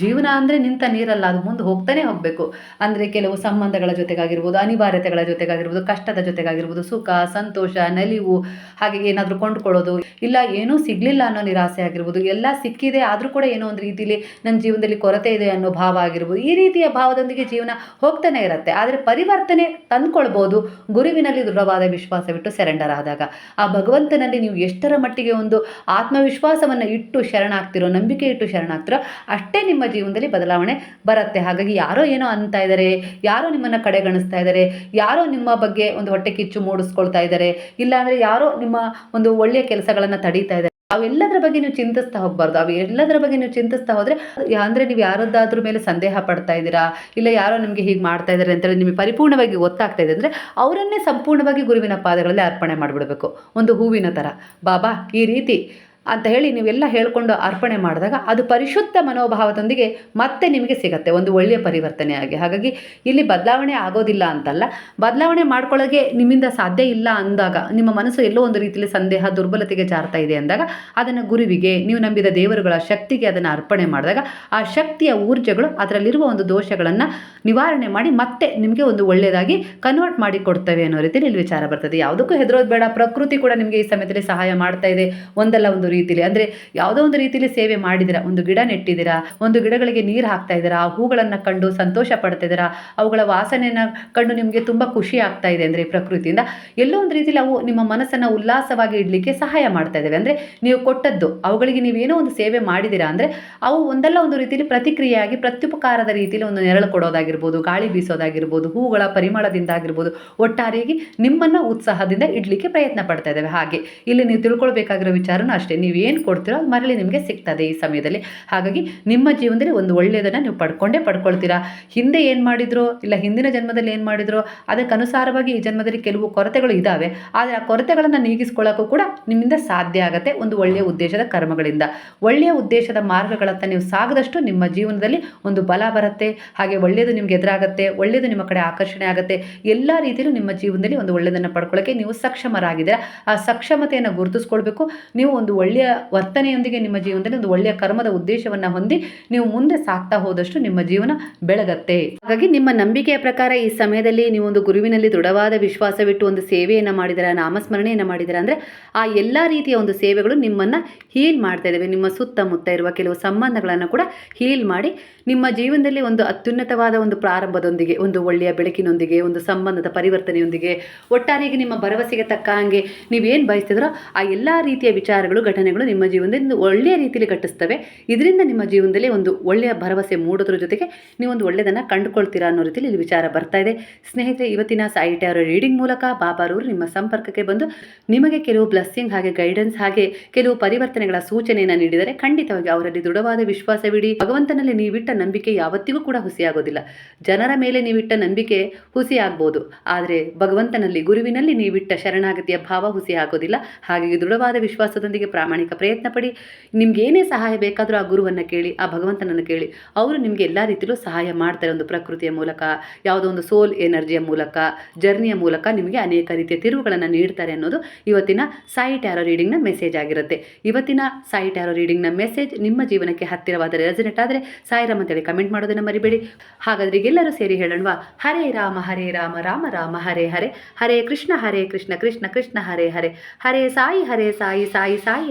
ಜೀವನ ಅಂದರೆ ನಿಂತ ನೀರಲ್ಲ, ಅದು ಮುಂದೆ ಹೋಗ್ತಾನೆ ಹೋಗಬೇಕು. ಅಂದರೆ ಕೆಲವು ಸಂಬಂಧಗಳ ಜೊತೆಗಾಗಿರ್ಬೋದು, ಅನಿವಾರ್ಯತೆಗಳ ಜೊತೆಗಾಗಿರ್ಬೋದು, ಕಷ್ಟದ ಜೊತೆಗಾಗಿರ್ಬೋದು, ಸುಖ, ಸಂತೋಷ, ನಲಿವು, ಹಾಗೆ ಏನಾದರೂ ಕೊಂಡ್ಕೊಳ್ಳೋದು, ಇಲ್ಲ ಏನೂ ಸಿಗಲಿಲ್ಲ ಅನ್ನೋ ನಿರಾಸೆ ಆಗಿರ್ಬೋದು, ಎಲ್ಲ ಸಿಕ್ಕಿದೆ, ಆದರೂ ಕೂಡ ಏನೋ ಒಂದು ರೀತಿಲಿ ನನ್ನ ಜೀವನದಲ್ಲಿ ಕೊರತೆ ಇದೆ ಅನ್ನೋ ಭಾವ ಆಗಿರ್ಬೋದು, ಈ ರೀತಿಯ ಭಾವದೊಂದಿಗೆ ಜೀವನ ಹೋಗ್ತಾನೆ ಇರುತ್ತೆ. ಆದರೆ ಪರಿವರ್ತನೆ ತಂದ್ಕೊಳ್ಬೋದು, ಗುರುವಿನಲ್ಲಿ ದೃಢವಾದ ವಿಶ್ವಾಸವಿಟ್ಟು ಸೆರೆಂಡರ್ ಆದಾಗ ಆ ಭಗವಂತನಲ್ಲಿ ನೀವು ಎಷ್ಟರ ಮಟ್ಟಿಗೆ ಒಂದು ಆತ್ಮವಿಶ್ವಾಸವನ್ನು ಇಟ್ಟು ಶರಣಾಗ್ತಿರೋ, ನಂಬಿಕೆ ಇಟ್ಟು ಶರಣಾಗ್ತಿರೋ, ಅಷ್ಟೇ ನಿಮ್ಮ ಜೀವನದಲ್ಲಿ ಬದಲಾವಣೆ ಬರುತ್ತೆ. ಹಾಗಾಗಿ ಯಾರೋ ಏನೋ ಅಂತ ಇದ್ದಾರೆ ಯಾರೋ ನಿಮ್ಮನ್ನು ಕಡೆಗಣಿಸ್ತಾ ಇದ್ದಾರೆ ಯಾರೋ ನಿಮ್ಮ ಬಗ್ಗೆ ಒಂದು ಹೊಟ್ಟೆ ಕಿಚ್ಚು ಮೂಡಿಸ್ಕೊಳ್ತಾ ಇದ್ದಾರೆ ಇಲ್ಲಾಂದರೆ ಯಾರೋ ನಿಮ್ಮ ಒಂದು ಒಳ್ಳೆಯ ಕೆಲಸಗಳನ್ನು ತಡೀತಾ ಇದ್ದಾರೆ ಅವೆಲ್ಲದರ ಬಗ್ಗೆ ನೀವು ಚಿಂತಿಸ್ತಾ ಹೋಗಬಾರ್ದು. ಅವು ಎಲ್ಲದರ ಬಗ್ಗೆ ನೀವು ಚಿಂತಿಸ್ತಾ ಹೋದರೆ ಅಂದರೆ ನೀವು ಯಾರದ್ದಾದ್ರ ಮೇಲೆ ಸಂದೇಹ ಪಡ್ತಾ ಇದ್ದೀರಾ? ಇಲ್ಲ ಯಾರೋ ನಿಮಗೆ ಹೀಗೆ ಮಾಡ್ತಾ ಇದ್ದಾರೆ ಅಂತೇಳಿ ನಿಮಗೆ ಪರಿಪೂರ್ಣವಾಗಿ ಗೊತ್ತಾಗ್ತಾ ಇದೆ ಅಂದರೆ ಅವರನ್ನೇ ಸಂಪೂರ್ಣವಾಗಿ ಗುರುವಿನ ಪಾದಗಳಲ್ಲಿ ಅರ್ಪಣೆ ಮಾಡಿಬಿಡಬೇಕು. ಒಂದು ಹೂವಿನ ಥರ ಬಾಬಾ, ಈ ರೀತಿ ಅಂತ ಹೇಳಿ ನೀವೆಲ್ಲ ಹೇಳಿಕೊಂಡು ಅರ್ಪಣೆ ಮಾಡಿದಾಗ ಅದು ಪರಿಶುದ್ಧ ಮನೋಭಾವದೊಂದಿಗೆ ಮತ್ತೆ ನಿಮಗೆ ಸಿಗತ್ತೆ, ಒಂದು ಒಳ್ಳೆಯ ಪರಿವರ್ತನೆ ಆಗಿ. ಹಾಗಾಗಿ ಇಲ್ಲಿ ಬದಲಾವಣೆ ಆಗೋದಿಲ್ಲ ಅಂತಲ್ಲ, ಬದಲಾವಣೆ ಮಾಡ್ಕೊಳ್ಳೋಕೆ ನಿಮ್ಮಿಂದ ಸಾಧ್ಯ ಇಲ್ಲ ಅಂದಾಗ, ನಿಮ್ಮ ಮನಸ್ಸು ಎಲ್ಲೋ ಒಂದು ರೀತಿಯಲ್ಲಿ ಸಂದೇಹ, ದುರ್ಬಲತೆಗೆ ಜಾರ್ತಾ ಇದೆ ಅಂದಾಗ, ಅದನ್ನು ಗುರುವಿಗೆ, ನೀವು ನಂಬಿದ ದೇವರುಗಳ ಶಕ್ತಿಗೆ ಅದನ್ನು ಅರ್ಪಣೆ ಮಾಡಿದಾಗ, ಆ ಶಕ್ತಿಯ ಊರ್ಜೆಗಳು ಅದರಲ್ಲಿರುವ ಒಂದು ದೋಷಗಳನ್ನು ನಿವಾರಣೆ ಮಾಡಿ ಮತ್ತೆ ನಿಮಗೆ ಒಂದು ಒಳ್ಳೆಯದಾಗಿ ಕನ್ವರ್ಟ್ ಮಾಡಿ ಕೊಡ್ತವೆ ಅನ್ನೋ ರೀತಿಯಲ್ಲಿ ಇಲ್ಲಿ ವಿಚಾರ ಬರ್ತದೆ. ಯಾವುದಕ್ಕೂ ಹೆದರೋದು ಬೇಡ. ಪ್ರಕೃತಿ ಕೂಡ ನಿಮಗೆ ಈ ಸಮಯದಲ್ಲಿ ಸಹಾಯ ಮಾಡ್ತಾ ಇದೆ. ಒಂದಲ್ಲ ಒಂದು ರೀತಿಲಿ, ಅಂದರೆ ಯಾವುದೋ ಒಂದು ರೀತಿಲಿ ಸೇವೆ ಮಾಡಿದಿರಾ ಒಂದು ಗಿಡ ನೆಟ್ಟಿದ್ದೀರಾ, ಒಂದು ಗಿಡಗಳಿಗೆ ನೀರು ಹಾಕ್ತಾ ಇದ್ದೀರಾ, ಆ ಹೂಗಳನ್ನು ಕಂಡು ಸಂತೋಷ ಪಡ್ತಾ ಇದ್ದೀರಾ ಅವುಗಳ ವಾಸನೆಯನ್ನು ಕಂಡು ನಿಮಗೆ ತುಂಬ ಖುಷಿ ಆಗ್ತಾ ಇದೆ ಅಂದರೆ ಪ್ರಕೃತಿಯಿಂದ. ಎಲ್ಲೋ ಒಂದು ರೀತಿಲಿ ಅವು ನಿಮ್ಮ ಮನಸ್ಸನ್ನು ಉಲ್ಲಾಸವಾಗಿ ಇಡಲಿಕ್ಕೆ ಸಹಾಯ ಮಾಡ್ತಾ ಇದ್ದಾವೆ. ಅಂದರೆ ನೀವು ಕೊಟ್ಟದ್ದು, ಅವುಗಳಿಗೆ ನೀವೇನೋ ಒಂದು ಸೇವೆ ಮಾಡಿದ್ದೀರಾ, ಅಂದರೆ ಅವು ಒಂದಲ್ಲ ಒಂದು ರೀತಿಯಲ್ಲಿ ಪ್ರತಿಕ್ರಿಯೆಯಾಗಿ ಪ್ರತ್ಯುಪಕಾರದ ರೀತಿಯಲ್ಲಿ ಒಂದು ನೆರಳು ಕೊಡೋದಾಗಿರ್ಬೋದು, ಗಾಳಿ ಬೀಸೋದಾಗಿರ್ಬೋದು, ಹೂಗಳ ಪರಿಮಳದಿಂದ ಆಗಿರ್ಬೋದು ಒಟ್ಟಾರೆಯಾಗಿ ನಿಮ್ಮನ್ನು ಉತ್ಸಾಹದಿಂದ ಇಡಲಿಕ್ಕೆ ಪ್ರಯತ್ನ ಪಡ್ತಾ ಇದ್ದಾವೆ. ಹಾಗೆ, ಇಲ್ಲಿ ನೀವು ತಿಳ್ಕೊಳ್ಬೇಕಾಗಿರೋ ವಿಚಾರನೂ ಅಷ್ಟೇ. ನೀವು ಏನು ಕೊಡ್ತೀರೋ ಅದು ಮರಳಿ ನಿಮಗೆ ಸಿಗ್ತದೆ ಈ ಸಮಯದಲ್ಲಿ. ಹಾಗಾಗಿ ನಿಮ್ಮ ಜೀವನದಲ್ಲಿ ಒಂದು ಒಳ್ಳೆಯದನ್ನು ನೀವು ಪಡ್ಕೊಂಡೇ ಪಡ್ಕೊಳ್ತೀರಾ. ಹಿಂದೆ ಏನು ಮಾಡಿದ್ರೋ ಇಲ್ಲ ಹಿಂದಿನ ಜನ್ಮದಲ್ಲಿ ಏನು ಮಾಡಿದ್ರೋ ಅದಕ್ಕೆ ಅನುಸಾರವಾಗಿ ಈ ಜನ್ಮದಲ್ಲಿ ಕೆಲವು ಕೊರತೆಗಳು ಇದ್ದಾವೆ ಆದರೆ ಆ ಕೊರತೆಗಳನ್ನು ನೀಗಿಸ್ಕೊಳ್ಳೋಕ್ಕೂ ಕೂಡ ನಿಮ್ಮಿಂದ ಸಾಧ್ಯ ಆಗುತ್ತೆ ಒಂದು ಒಳ್ಳೆಯ ಉದ್ದೇಶದ ಕರ್ಮಗಳಿಂದ. ಒಳ್ಳೆಯ ಉದ್ದೇಶದ ಮಾರ್ಗಗಳತ್ತ ನೀವು ಸಾಗದಷ್ಟು ನಿಮ್ಮ ಜೀವನದಲ್ಲಿ ಒಂದು ಬಲ ಬರುತ್ತೆ. ಹಾಗೆ ಒಳ್ಳೆಯದು ನಿಮ್ಗೆ ಎದುರಾಗುತ್ತೆ, ಒಳ್ಳೆಯದು ನಿಮ್ಮ ಕಡೆ ಆಕರ್ಷಣೆ ಆಗುತ್ತೆ. ಎಲ್ಲ ರೀತಿಯಲ್ಲೂ ನಿಮ್ಮ ಜೀವನದಲ್ಲಿ ಒಂದು ಒಳ್ಳೆಯದನ್ನು ಪಡ್ಕೊಳ್ಳೋಕ್ಕೆ ನೀವು ಸಕ್ಷಮರಾಗಿದ್ದೀರಾ. ಆ ಸಕ್ಷಮತೆಯನ್ನು ಗುರುತಿಸ್ಕೊಳ್ಬೇಕು. ನೀವು ಒಂದು ಒಳ್ಳೆಯ ವರ್ತನೆಯೊಂದಿಗೆ ನಿಮ್ಮ ಜೀವನದಲ್ಲಿ ಒಂದು ಒಳ್ಳೆಯ ಕರ್ಮದ ಉದ್ದೇಶವನ್ನು ಹೊಂದಿ ನೀವು ಮುಂದೆ ಸಾಕ್ತಾ ಹೋದಷ್ಟು ನಿಮ್ಮ ಜೀವನ ಬೆಳಗತ್ತೆ. ಹಾಗಾಗಿ ನಿಮ್ಮ ನಂಬಿಕೆಯ ಪ್ರಕಾರ ಈ ಸಮಯದಲ್ಲಿ ನೀವು ಒಂದು ಗುರುವಿನಲ್ಲಿ ದೃಢವಾದ ವಿಶ್ವಾಸವಿಟ್ಟು ಒಂದು ಸೇವೆಯನ್ನು ಮಾಡಿದರೆ, ನಾಮಸ್ಮರಣೆಯನ್ನು ಮಾಡಿದರೆ ಅಂದರೆ ಆ ಎಲ್ಲ ರೀತಿಯ ಒಂದು ಸೇವೆಗಳು ನಿಮ್ಮನ್ನು ಹೀಲ್ ಮಾಡ್ತಾ ಇದ್ದಾವೆ ನಿಮ್ಮ ಸುತ್ತಮುತ್ತ ಇರುವ ಕೆಲವು ಸಂಬಂಧಗಳನ್ನು ಕೂಡ ಹೀಲ್ ಮಾಡಿ ನಿಮ್ಮ ಜೀವನದಲ್ಲಿ ಒಂದು ಅತ್ಯುನ್ನತವಾದ ಒಂದು ಪ್ರಾರಂಭದೊಂದಿಗೆ, ಒಂದು ಒಳ್ಳೆಯ ಬೆಳಕಿನೊಂದಿಗೆ, ಒಂದು ಸಂಬಂಧದ ಪರಿವರ್ತನೆಯೊಂದಿಗೆ ಒಟ್ಟಾರೆಯಾಗಿ ನಿಮ್ಮ ಭರವಸೆಗೆ ತಕ್ಕ ಹಾಗೆ ನೀವೇನು ಬಯಸ್ತಿದ್ರೋ ಆ ಎಲ್ಲ ರೀತಿಯ ವಿಚಾರಗಳು ಘಟನೆಗಳು ನಿಮ್ಮ ಜೀವನದಲ್ಲಿ ಒಳ್ಳೆಯ ರೀತಿಯಲ್ಲಿ ಕಟ್ಟಿಸ್ತವೆ. ಇದರಿಂದ ನಿಮ್ಮ ಜೀವನದಲ್ಲಿ ಒಂದು ಒಳ್ಳೆಯ ಭರವಸೆ ಮೂಡೋದ್ರ ಜೊತೆಗೆ ನೀವು ಒಂದು ಒಳ್ಳೆಯದನ್ನು ಕಂಡುಕೊಳ್ತೀರಾ ಅನ್ನೋ ರೀತಿಯಲ್ಲಿ ಇಲ್ಲಿ ವಿಚಾರ ಬರ್ತಾ ಇದೆ. ಸ್ನೇಹಿತರೆ, ಇವತ್ತಿನ ಸಾಯಿಟಿ ಅವರ ರೀಡಿಂಗ್ ಮೂಲಕ ಬಾಬಾರವರು ನಿಮ್ಮ ಸಂಪರ್ಕಕ್ಕೆ ಬಂದು ನಿಮಗೆ ಕೆಲವು ಬ್ಲಸ್ಸಿಂಗ್ ಹಾಗೆ ಗೈಡೆನ್ಸ್ ಹಾಗೆ ಕೆಲವು ಪರಿವರ್ತನೆಗಳ ಸೂಚನೆಯನ್ನು ನೀಡಿದರೆ ಖಂಡಿತವಾಗಿ ಅವರಲ್ಲಿ ದೃಢವಾದ ವಿಶ್ವಾಸವಿಡಿ, ಭಗವಂತನಲ್ಲಿ ನೀವಿಟ್ಟ ನಂಬಿಕೆ ಯಾವತ್ತಿಗೂ ಕೂಡ ಹುಸಿಯಾಗೋದಿಲ್ಲ. ಜನರ ಮೇಲೆ ನೀವಿಟ್ಟ ನಂಬಿಕೆ ಹುಸಿ ಆಗ್ಬೋದು ಆದರೆ ಭಗವಂತನಲ್ಲಿ, ಗುರುವಿನಲ್ಲಿ ನೀವಿಟ್ಟ ಶರಣಾಗತಿಯ ಭಾವ ಹುಸಿ ಆಗೋದಿಲ್ಲ ಹಾಗಾಗಿ ದೃಢವಾದ ವಿಶ್ವಾಸದೊಂದಿಗೆ ಪ್ರಾಮಾಣಿಕ ಪ್ರಯತ್ನ ಪಡಿ. ನಿಮ್ಗೆ ಏನೇ ಸಹಾಯ ಬೇಕಾದರೂ ಆ ಗುರುವನ್ನು ಕೇಳಿ, ಆ ಭಗವಂತನನ್ನು ಕೇಳಿ. ಅವರು ನಿಮಗೆ ಎಲ್ಲ ರೀತಿಯಲ್ಲೂ ಸಹಾಯ ಮಾಡ್ತಾರೆ ಒಂದು ಪ್ರಕೃತಿಯ ಮೂಲಕ, ಯಾವುದೋ ಒಂದು ಸೋಲ್ ಎನರ್ಜಿಯ ಮೂಲಕ ಜರ್ನಿಯ ಮೂಲಕ ನಿಮಗೆ ಅನೇಕ ರೀತಿಯ ತಿರುವುಗಳನ್ನು ನೀಡ್ತಾರೆ ಅನ್ನೋದು ಇವತ್ತಿನ ಸಾಯಿ ಟ್ಯಾರೋ ರೀಡಿಂಗ್ನ ಮೆಸೇಜ್ ಆಗಿರುತ್ತೆ. ಇವತ್ತಿನ ಸಾಯಿ ಟ್ಯಾರೋ ರೀಡಿಂಗ್ನ ಮೆಸೇಜ್ ನಿಮ್ಮ ಜೀವನಕ್ಕೆ ಹತ್ತಿರವಾದ ರೆಸನೆಟ್ ಆದರೆ ಸಾಯಿರಾಮ್ ಅಂತೇಳಿ ಕಮೆಂಟ್ ಮಾಡೋದನ್ನು ಮರಿಬೇಡಿ. ಹಾಗಾದ್ರೆ ಎಲ್ಲರೂ ಸೇರಿ ಹೇಳೋಣವಾ? ಹರೇ ರಾಮ ಹರೇ ರಾಮ ರಾಮ ರಾಮ, ಹರೇ ಹರೇ. ಹರೇ ಕೃಷ್ಣ ಹರೇ ಕೃಷ್ಣ ಕೃಷ್ಣ ಕೃಷ್ಣ, ಹರೇ ಹರೇ. ಹರೇ ಸಾಯಿ ಹರೇ ಸಾಯಿ ಸಾಯಿ ಸಾಯಿ